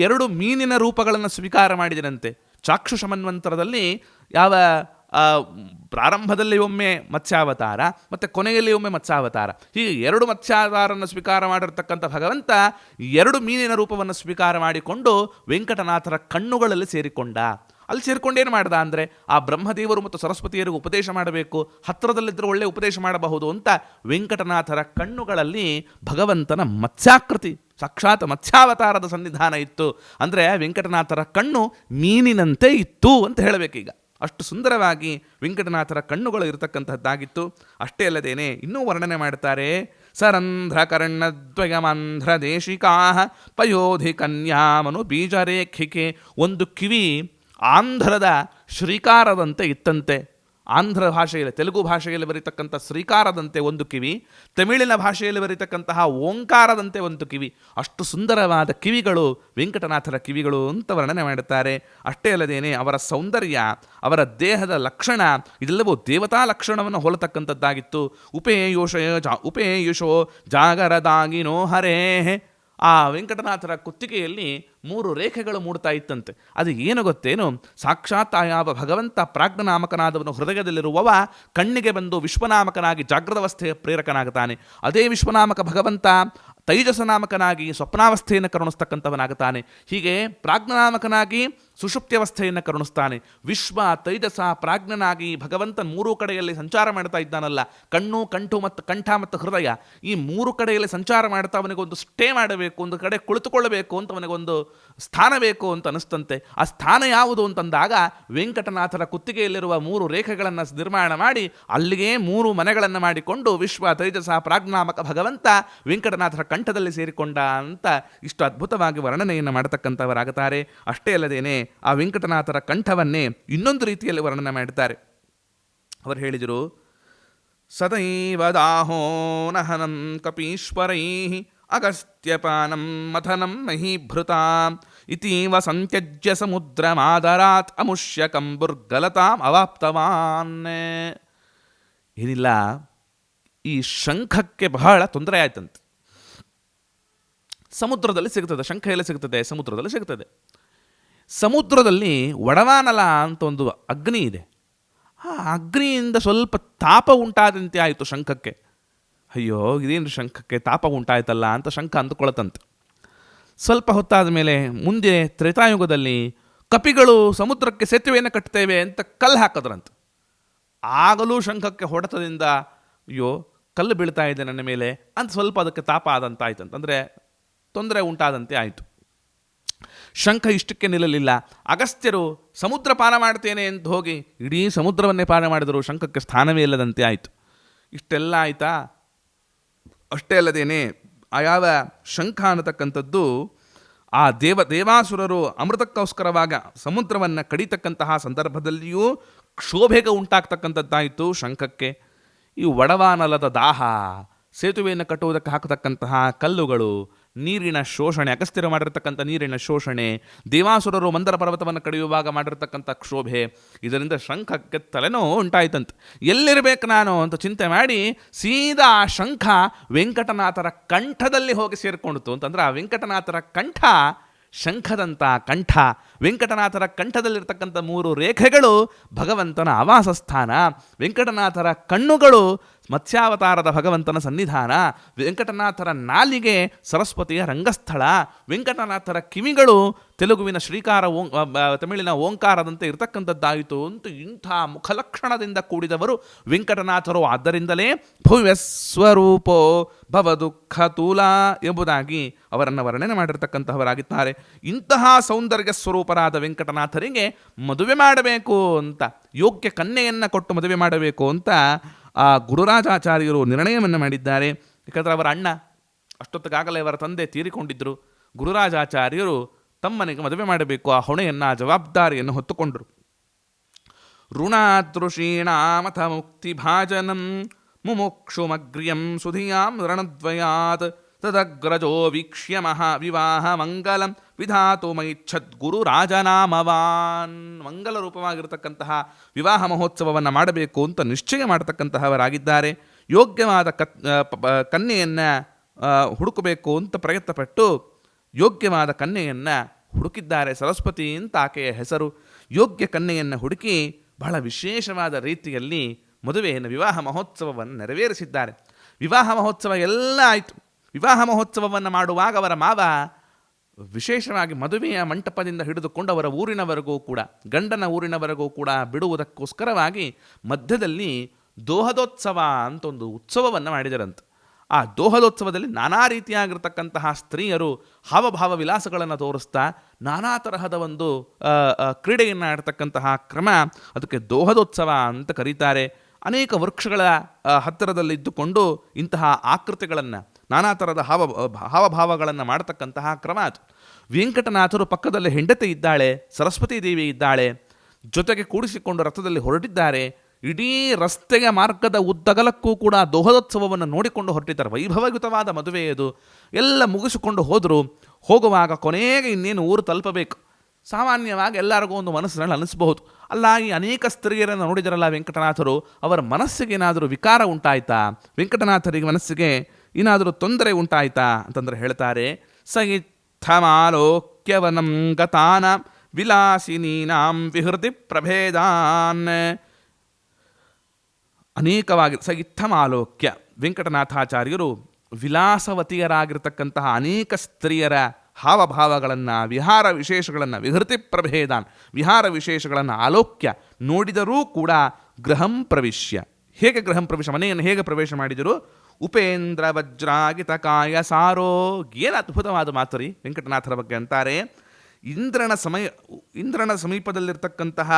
ಎರಡು ಮೀನಿನ ರೂಪಗಳನ್ನು ಸ್ವೀಕಾರ ಮಾಡಿದರಂತೆ. ಚಾಕ್ಷುಷ ಮನ್ವಂತರದಲ್ಲಿ ಯಾವ ಪ್ರಾರಂಭದಲ್ಲಿ ಒಮ್ಮೆ ಮತ್ಸ್ಯಾವತಾರ, ಮತ್ತು ಕೊನೆಯಲ್ಲಿ ಒಮ್ಮೆ ಮತ್ಸ್ಯಾವತಾರ. ಹೀಗೆ ಎರಡು ಮತ್ಸ್ಯಾವತಾರನ್ನು ಸ್ವೀಕಾರ ಮಾಡಿರ್ತಕ್ಕಂಥ ಭಗವಂತ ಎರಡು ಮೀನಿನ ರೂಪವನ್ನು ಸ್ವೀಕಾರ ಮಾಡಿಕೊಂಡು ವೆಂಕಟನಾಥರ ಕಣ್ಣುಗಳಲ್ಲಿ ಸೇರಿಕೊಂಡ. ಅಲ್ಲಿ ಸೇರಿಕೊಂಡೇನು ಮಾಡ್ದ ಅಂದರೆ ಆ ಬ್ರಹ್ಮದೇವರು ಮತ್ತು ಸರಸ್ವತಿಯರಿಗೂ ಉಪದೇಶ ಮಾಡಬೇಕು, ಹತ್ತಿರದಲ್ಲಿದ್ದರೆ ಒಳ್ಳೆ ಉಪದೇಶ ಮಾಡಬಹುದು ಅಂತ ವೆಂಕಟನಾಥರ ಕಣ್ಣುಗಳಲ್ಲಿ ಭಗವಂತನ ಮತ್ಸ್ಯಾಕೃತಿ, ಸಾಕ್ಷಾತ್ ಮತ್ಸ್ಯಾವತಾರದ ಸನ್ನಿಧಾನ ಇತ್ತು. ಅಂದರೆ ವೆಂಕಟನಾಥರ ಕಣ್ಣು ಮೀನಿನಂತೆ ಇತ್ತು ಅಂತ ಹೇಳಬೇಕೀಗ. ಅಷ್ಟು ಸುಂದರವಾಗಿ ವೆಂಕಟನಾಥರ ಕಣ್ಣುಗಳು ಇರತಕ್ಕಂಥದ್ದಾಗಿತ್ತು ಅಷ್ಟೇ ಅಲ್ಲದೇನೆ ಇನ್ನೂ ವರ್ಣನೆ ಮಾಡ್ತಾರೆ ಸರಂಧ್ರ ಕರ್ಣದ್ವಯಮಾಂಧ್ರ ದೇಶಿಕಾ, ಪಯೋಧಿ ಕನ್ಯಾಮನು ಬೀಜರೇಖಿಕೆ ಒಂದು ಕಿವಿ ಆಂಧ್ರದ ಶ್ರೀಕಾರದಂತೆ ಇತ್ತಂತೆ. ಆಂಧ್ರ ಭಾಷೆಯಲ್ಲಿ, ತೆಲುಗು ಭಾಷೆಯಲ್ಲಿ ಬರೀತಕ್ಕಂಥ ಶ್ರೀಕಾರದಂತೆ ಒಂದು ಕಿವಿ, ತಮಿಳಿನ ಭಾಷೆಯಲ್ಲಿ ಬರೀತಕ್ಕಂತಹ ಓಂಕಾರದಂತೆ ಒಂದು ಕಿವಿ. ಅಷ್ಟು ಸುಂದರವಾದ ಕಿವಿಗಳು, ವೆಂಕಟನಾಥರ ಕಿವಿಗಳು ಅಂತ ವರ್ಣನೆ ಮಾಡುತ್ತಾರೆ. ಅಷ್ಟೇ ಅಲ್ಲದೇನೆ ಅವರ ಸೌಂದರ್ಯ, ಅವರ ದೇಹದ ಲಕ್ಷಣ, ಇದೆಲ್ಲವೂ ದೇವತಾ ಲಕ್ಷಣವನ್ನು ಹೋಲತಕ್ಕಂಥದ್ದಾಗಿತ್ತು. ಉಪೇಯುಷ ಜಾ ಉಪೇಯುಷೋ ಜಾಗರದಾಗಿನೋ ಹರೇ ಆ ವೆಂಕಟನಾಥರ ಕುತ್ತಿಗೆಯಲ್ಲಿ ಮೂರು ರೇಖೆಗಳು ಮೂಡ್ತಾ ಇತ್ತಂತೆ. ಅದು ಏನು ಗೊತ್ತೇನು? ಸಾಕ್ಷಾತ್ ಆಯಾವ ಯಾವ ಭಗವಂತ ಪ್ರಾಜ್ಞನಾಮಕನಾದವನು ಹೃದಯದಲ್ಲಿರುವವ ಕಣ್ಣಿಗೆ ಬಂದು ವಿಶ್ವನಾಮಕನಾಗಿ ಜಾಗೃತವಸ್ಥೆಯ ಪ್ರೇರಕನಾಗುತ್ತಾನೆ. ಅದೇ ವಿಶ್ವನಾಮಕ ಭಗವಂತ ತೈಜಸನಾಮಕನಾಗಿ ಸ್ವಪ್ನಾವಸ್ಥೆಯನ್ನು ಕರುಣಿಸ್ತಕ್ಕಂಥವನಾಗುತ್ತಾನೆ. ಹೀಗೆ ಪ್ರಾಜ್ಞನಾಮಕನಾಗಿ ಸುಷುಪ್ತ್ಯವಸ್ಥೆಯನ್ನು ಕರುಣಿಸ್ತಾನೆ. ವಿಶ್ವ ತೈಜಸ ಪ್ರಾಜ್ಞನಾಗಿ ಭಗವಂತ ಮೂರು ಕಡೆಯಲ್ಲಿ ಸಂಚಾರ ಮಾಡ್ತಾ ಇದ್ದಾನಲ್ಲ. ಕಣ್ಣು, ಕಂಠು ಮತ್ತು ಕಂಠ ಮತ್ತು ಹೃದಯ. ಈ ಮೂರು ಕಡೆಯಲ್ಲಿ ಸಂಚಾರ ಮಾಡ್ತಾ ಅವನಿಗೊಂದು ಸ್ಟೇ ಮಾಡಬೇಕು, ಒಂದು ಕಡೆ ಕುಳಿತುಕೊಳ್ಳಬೇಕು ಅಂತ ಅವನಿಗೊಂದು ಸ್ಥಾನ ಬೇಕು ಅಂತ ಅನಿಸ್ತಂತೆ. ಆ ಸ್ಥಾನ ಯಾವುದು ಅಂತಂದಾಗ ವೆಂಕಟನಾಥರ ಕುತ್ತಿಗೆಯಲ್ಲಿರುವ ಮೂರು ರೇಖೆಗಳನ್ನು ನಿರ್ಮಾಣ ಮಾಡಿ ಅಲ್ಲಿಗೆ ಮೂರು ಮನೆಗಳನ್ನು ಮಾಡಿಕೊಂಡು ವಿಶ್ವ ತೈಜಸ ಪ್ರಾಜ್ಞಾಮಕ ಭಗವಂತ ವೆಂಕಟನಾಥರ ಕಂಠದಲ್ಲಿ ಸೇರಿಕೊಂಡ ಅಂತ ಇಷ್ಟು ಅದ್ಭುತವಾಗಿ ವರ್ಣನೆಯನ್ನು ಮಾಡತಕ್ಕಂಥವರಾಗುತ್ತಾರೆ ಅಷ್ಟೇ ಅಲ್ಲದೇನೆ ಆ ವೆಂಕಟನಾಥರ ಕಂಠವನ್ನೇ ಇನ್ನೊಂದು ರೀತಿಯಲ್ಲಿ ವರ್ಣನೆ ಮಾಡುತ್ತಾರೆ ಅವರು ಹೇಳಿದರು, ಸದೈವ ದಾಹೋ ನಹನಂ ಕಪೀಶ್ವರೈ ಅಗಸ್ತ್ಯಪಾನಂ ಮಥನಂ ಮಹೀಭೃತ ಇತೀವ ಸಂತ್ಯಜ್ಯ ಸಮುದ್ರಮಾದರಾತ್ ಅಮುಷ್ಯ ಕಂಬುರ್ಗಲತಾಂ ಅವಾಪ್ತವಾನ್ ಏನಿಲ್ಲ, ಈ ಶಂಖಕ್ಕೆ ಬಹಳ ತೊಂದರೆ ಆಯ್ತಂತೆ. ಸಮುದ್ರದಲ್ಲಿ ಸಿಗ್ತದೆ ಶಂಖ ಎಲ್ಲ ಸಿಗ್ತದೆ ಸಮುದ್ರದಲ್ಲಿ ಸಿಗ್ತದೆ ಸಮುದ್ರದಲ್ಲಿ ಒಡವಾನಲ ಅಂತ ಒಂದು ಅಗ್ನಿ ಇದೆ. ಆ ಅಗ್ನಿಯಿಂದ ಸ್ವಲ್ಪ ತಾಪ ಉಂಟಾದಂತೆ ಆಯಿತು ಶಂಖಕ್ಕೆ. ಅಯ್ಯೋ ಇದೇನು ಶಂಖಕ್ಕೆ ತಾಪ ಉಂಟಾಯ್ತಲ್ಲ ಅಂತ ಶಂಖ ಅಂದುಕೊಳತಂತೆ. ಸ್ವಲ್ಪ ಹೊತ್ತಾದ ಮೇಲೆ ಮುಂದೆ ತ್ರೇತಾಯುಗದಲ್ಲಿ ಕಪಿಗಳು ಸಮುದ್ರಕ್ಕೆ ಸೇತುವೆಯನ್ನು ಕಟ್ತೇವೆ ಅಂತ ಕಲ್ಲು ಹಾಕಿದ್ರಂತೆ. ಆಗಲೂ ಶಂಖಕ್ಕೆ ಹೊಡೆತದಿಂದ, ಅಯ್ಯೋ, ಕಲ್ಲು ಬೀಳ್ತಾ ಇದೆ ನನ್ನ ಮೇಲೆ ಅಂತ ಸ್ವಲ್ಪ ಅದಕ್ಕೆ ತಾಪ ಆದಂತಾಯ್ತು ಅಂತಂದರೆ ತೊಂದರೆ ಉಂಟಾದಂತೆ ಆಯಿತು. ಶಂಖ ಇಷ್ಟಕ್ಕೆ ನಿಲ್ಲಲಿಲ್ಲ. ಅಗಸ್ತ್ಯರು ಸಮುದ್ರ ಪಾನ ಮಾಡ್ತೇನೆ ಅಂತ ಹೋಗಿ ಇಡೀ ಸಮುದ್ರವನ್ನೇ ಪಾನ ಮಾಡಿದರು. ಶಂಖಕ್ಕೆ ಸ್ಥಾನವೇ ಇಲ್ಲದಂತೆ ಆಯಿತು. ಇಷ್ಟೆಲ್ಲ ಆಯಿತಾ? ಅಷ್ಟೇ ಅಲ್ಲದೇನೆ ಆ ಯಾವ ಶಂಖ ಅನ್ನತಕ್ಕಂಥದ್ದು ಆ ದೇವ ದೇವಾಸುರರು ಅಮೃತಕ್ಕೋಸ್ಕರವಾಗ ಸಮುದ್ರವನ್ನು ಕಡಿತಕ್ಕಂತಹ ಸಂದರ್ಭದಲ್ಲಿಯೂ ಕ್ಷೋಭೆಗೆ ಉಂಟಾಗ್ತಕ್ಕಂಥದ್ದಾಯಿತು ಶಂಖಕ್ಕೆ. ಈ ಒಡವಾನಲದ ದಾಹ, ಸೇತುವೆಯನ್ನು ಕಟ್ಟುವುದಕ್ಕೆ ಹಾಕತಕ್ಕಂತಹ ಕಲ್ಲುಗಳು ನೀರಿನ ಶೋಷಣೆ, ಅಗಸ್ತ್ಯರು ಮಾಡಿರ್ತಕ್ಕಂಥ ನೀರಿನ ಶೋಷಣೆ, ದೇವಾಸುರರು ಮಂದರ ಪರ್ವತವನ್ನು ಕಡಿಯುವಾಗ ಮಾಡಿರ್ತಕ್ಕಂಥ ಕ್ಷೋಭೆ, ಇದರಿಂದ ಶಂಖಕ್ಕೆ ತಲೆನೋವು ಉಂಟಾಯ್ತಂತೆ. ಎಲ್ಲಿರಬೇಕು ನಾನು ಅಂತ ಚಿಂತೆ ಮಾಡಿ ಸೀದಾ ಆ ಶಂಖ ವೆಂಕಟನಾಥರ ಕಂಠದಲ್ಲಿ ಹೋಗಿ ಸೇರಿಕೊಂಡಿತು ಅಂತಂದ್ರೆ ಆ ವೆಂಕಟನಾಥರ ಕಂಠ ಶಂಖದಂಥ ಕಂಠ, ವೆಂಕಟನಾಥರ ಕಂಠದಲ್ಲಿರ್ತಕ್ಕಂಥ ಮೂರು ರೇಖೆಗಳು ಭಗವಂತನ ಆವಾಸ ಸ್ಥಾನ ವೆಂಕಟನಾಥರ ಕಣ್ಣುಗಳು ಮತ್ಸ್ಯಾವತಾರದ ಭಗವಂತನ ಸನ್ನಿಧಾನ, ವೆಂಕಟನಾಥರ ನಾಲಿಗೆ ಸರಸ್ವತಿಯ ರಂಗಸ್ಥಳ, ವೆಂಕಟನಾಥರ ಕಿವಿಗಳು ತೆಲುಗುವಿನ ಶ್ರೀಕಾರ ಓಂ ತಮಿಳಿನ ಓಂಕಾರದಂತೆ ಇರತಕ್ಕಂಥದ್ದಾಯಿತು ಅಂತ ಇಂಥ ಮುಖಲಕ್ಷಣದಿಂದ ಕೂಡಿದವರು ವೆಂಕಟನಾಥರು. ಆದ್ದರಿಂದಲೇ ಭವ್ಯಸ್ವರೂಪೋ ಭವ ದುಃಖ ತೂಲ ಎಂಬುದಾಗಿ ಅವರನ್ನು ವರ್ಣನೆ ಮಾಡಿರ್ತಕ್ಕಂತಹವರಾಗಿದ್ದಾರೆ ಇಂತಹ ಸೌಂದರ್ಯ ಸ್ವರೂಪರಾದ ವೆಂಕಟನಾಥರಿಗೆ ಮದುವೆ ಮಾಡಬೇಕು ಅಂತ, ಯೋಗ್ಯ ಕನ್ಯೆಯನ್ನು ಕೊಟ್ಟು ಮದುವೆ ಮಾಡಬೇಕು ಅಂತ ಆ ಗುರುರಾಜಾಚಾರ್ಯರು ನಿರ್ಣಯವನ್ನು ಮಾಡಿದ್ದಾರೆ. ಯಾಕಂದರೆ ಅವರ ಅಣ್ಣ ಅಷ್ಟೊತ್ತಿಗಾಗಲೇ ಅವರ ತಂದೆ ತೀರಿಕೊಂಡಿದ್ದರು ಗುರುರಾಜಾಚಾರ್ಯರು ತಮ್ಮನಿಗೆ ಮದುವೆ ಮಾಡಬೇಕು, ಆ ಹೊಣೆಯನ್ನು, ಆ ಜವಾಬ್ದಾರಿಯನ್ನು ಹೊತ್ತುಕೊಂಡರು. ಋಣಾದೃಷೀಣಾಮಥ ಮುಕ್ತಿಭಾಜನಂ ಮುಮುಕ್ಷುಮಗ್ರ್ಯಂ ಸುಧಿಯಾಂ ರಣದ್ವಯಾತ್ ತದಗ್ರಜೋ ವೀಕ್ಷ್ಯ ಮಹಾ ವಿವಾಹ ಮಂಗಲಂ ವಿಧಾತು ಮೈಚ್ಛದ್ ಗುರು ರಾಜನಾಮವಾನ್ ಮಂಗಲ ರೂಪವಾಗಿರತಕ್ಕಂತಹ ವಿವಾಹ ಮಹೋತ್ಸವವನ್ನು ಮಾಡಬೇಕು ಅಂತ ನಿಶ್ಚಯ ಮಾಡತಕ್ಕಂತಹವರಾಗಿದ್ದಾರೆ. ಯೋಗ್ಯವಾದ ಕತ್ ಕನ್ಯೆಯನ್ನು ಹುಡುಕಬೇಕು ಅಂತ ಪ್ರಯತ್ನಪಟ್ಟು ಯೋಗ್ಯವಾದ ಕನ್ಯೆಯನ್ನು ಹುಡುಕಿದ್ದಾರೆ ಸರಸ್ವತಿ ಅಂತ ಆಕೆಯ ಹೆಸರು. ಯೋಗ್ಯ ಕನ್ಯೆಯನ್ನು ಹುಡುಕಿ ಬಹಳ ವಿಶೇಷವಾದ ರೀತಿಯಲ್ಲಿ ಮದುವೆಯನ್ನು, ವಿವಾಹ ಮಹೋತ್ಸವವನ್ನು ನೆರವೇರಿಸಿದ್ದಾರೆ. ವಿವಾಹ ಮಹೋತ್ಸವ ಎಲ್ಲ ಆಯಿತು. ವಿವಾಹ ಮಹೋತ್ಸವವನ್ನು ಮಾಡುವಾಗ ಅವರ ಮಾವ ವಿಶೇಷವಾಗಿ ಮದುವೆಯ ಮಂಟಪದಿಂದ ಹಿಡಿದುಕೊಂಡು ಅವರ ಊರಿನವರೆಗೂ ಕೂಡ, ಗಂಡನ ಊರಿನವರೆಗೂ ಕೂಡ ಬಿಡುವುದಕ್ಕೋಸ್ಕರವಾಗಿ ಮಧ್ಯದಲ್ಲಿ ದೋಹದೋತ್ಸವ ಅಂತ ಒಂದು ಉತ್ಸವವನ್ನು ಮಾಡಿದರಂತೆ. ಆ ದೋಹದೋತ್ಸವದಲ್ಲಿ ನಾನಾ ರೀತಿಯಾಗಿರ್ತಕ್ಕಂತಹ ಸ್ತ್ರೀಯರು ಹಾವಭಾವ ವಿಲಾಸಗಳನ್ನು ತೋರಿಸ್ತಾ, ನಾನಾ ತರಹದ ಒಂದು ಕ್ರೀಡೆಯನ್ನು ಆಡ್ತಕ್ಕಂತಹ ಕ್ರಮ ಅದಕ್ಕೆ ದೋಹದೋತ್ಸವ ಅಂತ ಕರೀತಾರೆ. ಅನೇಕ ವೃಕ್ಷಗಳ ಹತ್ತಿರದಲ್ಲಿದ್ದುಕೊಂಡು ಇಂತಹ ಆಕೃತಿಗಳನ್ನು ನಾನಾ ಥರದ ಹಾವ, ಹಾವಭಾವಗಳನ್ನು ಮಾಡತಕ್ಕಂತಹ ಕ್ರಮ ಅದು. ವೆಂಕಟನಾಥರು ಪಕ್ಕದಲ್ಲಿ ಹೆಂಡತಿ ಇದ್ದಾಳೆ, ಸರಸ್ವತಿ ದೇವಿ ಇದ್ದಾಳೆ, ಜೊತೆಗೆ ಕೂಡಿಸಿಕೊಂಡು ರಥದಲ್ಲಿ ಹೊರಟಿದ್ದಾರೆ, ಇಡೀ ರಸ್ತೆಯ ಮಾರ್ಗದ ಉದ್ದಗಲಕ್ಕೂ ಕೂಡ ದೋಹದೋತ್ಸವವನ್ನು ನೋಡಿಕೊಂಡು ಹೊರಟಿದ್ದಾರೆ. ವೈಭವಯುತವಾದ ಮದುವೆ ಅದು. ಎಲ್ಲ ಮುಗಿಸಿಕೊಂಡು ಹೋದರೂ. ಹೋಗುವಾಗ ಕೊನೆಗೆ ಇನ್ನೇನು ಊರು ತಲುಪಬೇಕು? ಸಾಮಾನ್ಯವಾಗಿ ಎಲ್ಲರಿಗೂ ಒಂದು ಮನಸ್ಸಿನಲ್ಲಿ ಅನಿಸಬಹುದು. ಅಲ್ಲ, ಈ ಅನೇಕ ಸ್ತ್ರೀಯರನ್ನು ನೋಡಿದರಲ್ಲ ವೆಂಕಟನಾಥರು, ಅವರ ಮನಸ್ಸಿಗೆ ಏನಾದರೂ ವಿಕಾರ ಉಂಟಾಯ್ತಾ? ವೆಂಕಟನಾಥರಿಗೆ ಮನಸ್ಸಿಗೆ ಏನಾದರೂ ತೊಂದರೆ ಉಂಟಾಯ್ತಾ ಅಂತಂದ್ರೆ ಹೇಳ್ತಾರೆ ಸಹಿತ್ಥಮಾಲೋಕ್ಯವನಂ ಗತಾನ ವಿಲಾಸಿನೀನಾಂ ವಿಹೃತಿ ಪ್ರಭೇದಾನ್. ಅನೇಕವಾಗಿ ಸಗಿತ್ಥಮಾಲೋಕ್ಯ ವೆಂಕಟನಾಥಾಚಾರ್ಯರು ವಿಲಾಸವತಿಯರಾಗಿರ್ತಕ್ಕಂತಹ ಅನೇಕ ಸ್ತ್ರೀಯರ ಹಾವಭಾವಗಳನ್ನು, ವಿಹಾರ ವಿಶೇಷಗಳನ್ನು, ವಿಹೃತಿ ಪ್ರಭೇದಾನ್, ವಿಹಾರ ವಿಶೇಷಗಳನ್ನು ಆಲೋಕ್ಯ ನೋಡಿದರೂ ಕೂಡ ಗೃಹಂ ಪ್ರವಿಶ್ಯ. ಹೇಗೆ ಗೃಹಂ ಪ್ರವೇಶ ಮನೆಯನ್ನು ಹೇಗೆ ಪ್ರವೇಶ ಮಾಡಿದರು? ಉಪೇಂದ್ರ ವಜ್ರಾಗಿತ ಕಾಯ ಸಾರೋ. ಏನು ಅದ್ಭುತವಾದ ಮಾತು ರೀ, ವೆಂಕಟನಾಥರ ಬಗ್ಗೆ ಅಂತಾರೆ. ಇಂದ್ರನ ಸಮಯ, ಇಂದ್ರನ ಸಮೀಪದಲ್ಲಿರ್ತಕ್ಕಂತಹ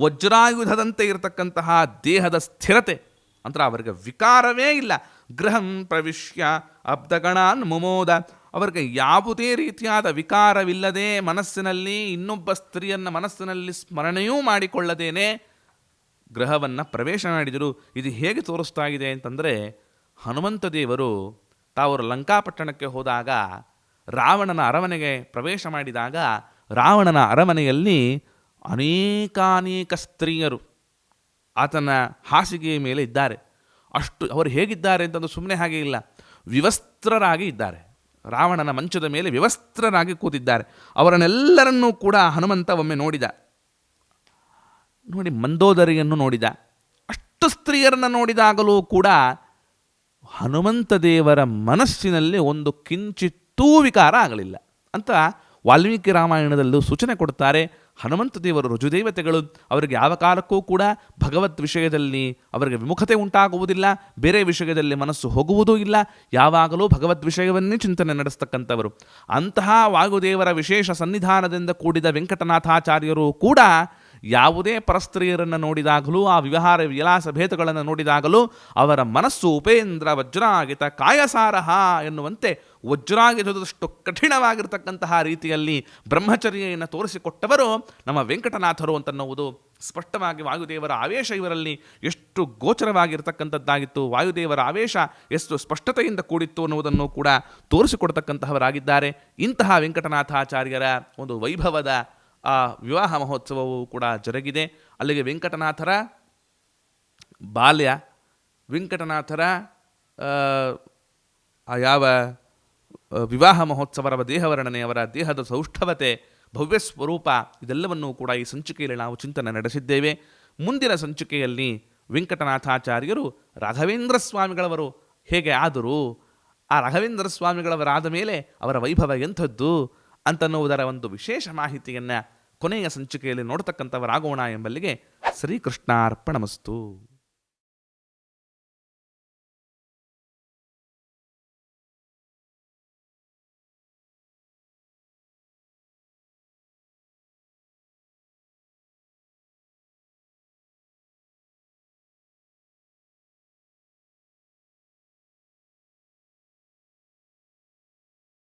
ವಜ್ರಾಯುಧದಂತೆ ಇರತಕ್ಕಂತಹ ದೇಹದ ಸ್ಥಿರತೆ ಅಂದ್ರೆ ಅವರಿಗೆ ವಿಕಾರವೇ ಇಲ್ಲ. ಗೃಹಂ ಪ್ರವಿಶ್ಯ ಅಬ್ದಗಣಾನ್ ಮುಮೋದ. ಅವರಿಗೆ ಯಾವುದೇ ರೀತಿಯಾದ ವಿಕಾರವಿಲ್ಲದೆ ಮನಸ್ಸಿನಲ್ಲಿ ಇನ್ನೊಬ್ಬ ಸ್ತ್ರೀಯನ್ನು ಮನಸ್ಸಿನಲ್ಲಿ ಸ್ಮರಣೆಯೂ ಮಾಡಿಕೊಳ್ಳದೇನೆ. ಗೃಹವನ್ನು ಪ್ರವೇಶ ಮಾಡಿದರು ಇದು ಹೇಗೆ ತೋರಿಸ್ತಾ ಇದೆ ಅಂತಂದರೆ ಹನುಮಂತ ದೇವರು ತಾವರು ಲಂಕಾಪಟ್ಟಣಕ್ಕೆ ಹೋದಾಗ ರಾವಣನ ಅರಮನೆಗೆ ಪ್ರವೇಶ ಮಾಡಿದಾಗ ರಾವಣನ ಅರಮನೆಯಲ್ಲಿ ಅನೇಕಾನೇಕ ಸ್ತ್ರೀಯರು ಆತನ ಹಾಸಿಗೆಯ ಮೇಲೆ ಇದ್ದಾರೆ. ಅಷ್ಟು ಅವರು ಹೇಗಿದ್ದಾರೆ ಅಂತಂದು ಸುಮ್ಮನೆ ಹಾಗೆ ಇಲ್ಲ. ವಿವಸ್ತ್ರರಾಗಿ ಇದ್ದಾರೆ. ರಾವಣನ ಮಂಚದ ಮೇಲೆ ವಿವಸ್ತ್ರರಾಗಿ ಕೂತಿದ್ದಾರೆ. ಅವರನ್ನೆಲ್ಲರನ್ನೂ ಕೂಡ ಹನುಮಂತ ಒಮ್ಮೆ ನೋಡಿದ. ನೋಡಿ ಮಂದೋದರಿಯನ್ನು ನೋಡಿದ. ಅಷ್ಟು ಸ್ತ್ರೀಯರನ್ನು ನೋಡಿದಾಗಲೂ ಕೂಡ ಹನುಮಂತ ದೇವರ ಮನಸ್ಸಿನಲ್ಲಿ ಒಂದು ಕಿಂಚಿತ್ತೂ ವಿಕಾರ ಆಗಲಿಲ್ಲ. ಅಂತ ವಾಲ್ಮೀಕಿ ರಾಮಾಯಣದಲ್ಲೂ ಸೂಚನೆ ಕೊಡ್ತಾರೆ. ಹನುಮಂತ ದೇವರು ರುಜುದೇವತೆಗಳು ಅವರಿಗೆ ಯಾವ ಕಾಲಕ್ಕೂ ಕೂಡ ಭಗವದ್ ವಿಷಯದಲ್ಲಿ ಅವರಿಗೆ ವಿಮುಖತೆ ಉಂಟಾಗುವುದಿಲ್ಲ. ಬೇರೆ ವಿಷಯದಲ್ಲಿ ಮನಸ್ಸು ಹೋಗುವುದೂ ಇಲ್ಲ. ಯಾವಾಗಲೂ ಭಗವದ್ ವಿಷಯವನ್ನೇ ಚಿಂತನೆ ನಡೆಸ್ತಕ್ಕಂಥವರು. ಅಂತಹ ವಾಯುದೇವರ ವಿಶೇಷ ಸನ್ನಿಧಾನದಿಂದ ಕೂಡಿದ ವೆಂಕಟನಾಥಾಚಾರ್ಯರು ಕೂಡ ಯಾವುದೇ ಪರಸ್ತ್ರೀಯರನ್ನು ನೋಡಿದಾಗಲೂ, ಆ ವ್ಯವಹಾರ ವಿಲಾಸ ಭೇದಗಳನ್ನು ನೋಡಿದಾಗಲೂ ಅವರ ಮನಸ್ಸು ಉಪೇಂದ್ರ ವಜ್ರಾಗಿತ ಕಾಯಸಾರಹ ಎನ್ನುವಂತೆ ವಜ್ರಾಗಿತದಷ್ಟು ಕಠಿಣವಾಗಿರ್ತಕ್ಕಂತಹ ರೀತಿಯಲ್ಲಿ ಬ್ರಹ್ಮಚರ್ಯೆಯನ್ನು ತೋರಿಸಿಕೊಟ್ಟವರು ನಮ್ಮ ವೆಂಕಟನಾಥರು ಅಂತನ್ನುವುದು ಸ್ಪಷ್ಟವಾಗಿ ವಾಯುದೇವರ ಆವೇಶ ಇವರಲ್ಲಿ ಎಷ್ಟು ಗೋಚರವಾಗಿರ್ತಕ್ಕಂಥದ್ದಾಗಿತ್ತು, ವಾಯುದೇವರ ಆವೇಶ ಎಷ್ಟು ಸ್ಪಷ್ಟತೆಯಿಂದ ಕೂಡಿತ್ತು ಅನ್ನುವುದನ್ನು ಕೂಡ ತೋರಿಸಿಕೊಡ್ತಕ್ಕಂತಹವರಾಗಿದ್ದಾರೆ. ಇಂತಹ ವೆಂಕಟನಾಥಾಚಾರ್ಯರ ಒಂದು ವೈಭವದ ಆ ವಿವಾಹ ಮಹೋತ್ಸವವು ಕೂಡ ಜರುಗಿದೆ. ಅಲ್ಲಿಗೆ ವೆಂಕಟನಾಥರ ಬಾಲ್ಯ, ವೆಂಕಟನಾಥರ ಯಾವ ವಿವಾಹ ಮಹೋತ್ಸವರ ದೇಹವರ್ಣನೆ, ಅವರ ದೇಹದ ಸೌಷ್ಠವತೆ, ಭವ್ಯ ಸ್ವರೂಪ ಇದೆಲ್ಲವನ್ನೂ ಕೂಡ ಈ ಸಂಚಿಕೆಯಲ್ಲಿ ನಾವು ಚಿಂತನೆ ನಡೆಸಿದ್ದೇವೆ. ಮುಂದಿನ ಸಂಚಿಕೆಯಲ್ಲಿ ವೆಂಕಟನಾಥಾಚಾರ್ಯರು ರಾಘವೇಂದ್ರ ಸ್ವಾಮಿಗಳವರು ಹೇಗೆ ಆದರು, ಆ ರಾಘವೇಂದ್ರ ಸ್ವಾಮಿಗಳವರಾದ ಮೇಲೆ ಅವರ ವೈಭವ ಎಂಥದ್ದು? ಅಂತನ್ನುವುದರ ಒಂದು ವಿಶೇಷ ಮಾಹಿತಿಯನ್ನು ಕೊನೆಯ ಸಂಚಿಕೆಯಲ್ಲಿ ನೋಡತಕ್ಕಂಥವರಾಗೋಣ ಎಂಬಲ್ಲಿಗೆ ಶ್ರೀಕೃಷ್ಣಾರ್ಪಣಮಸ್ತು.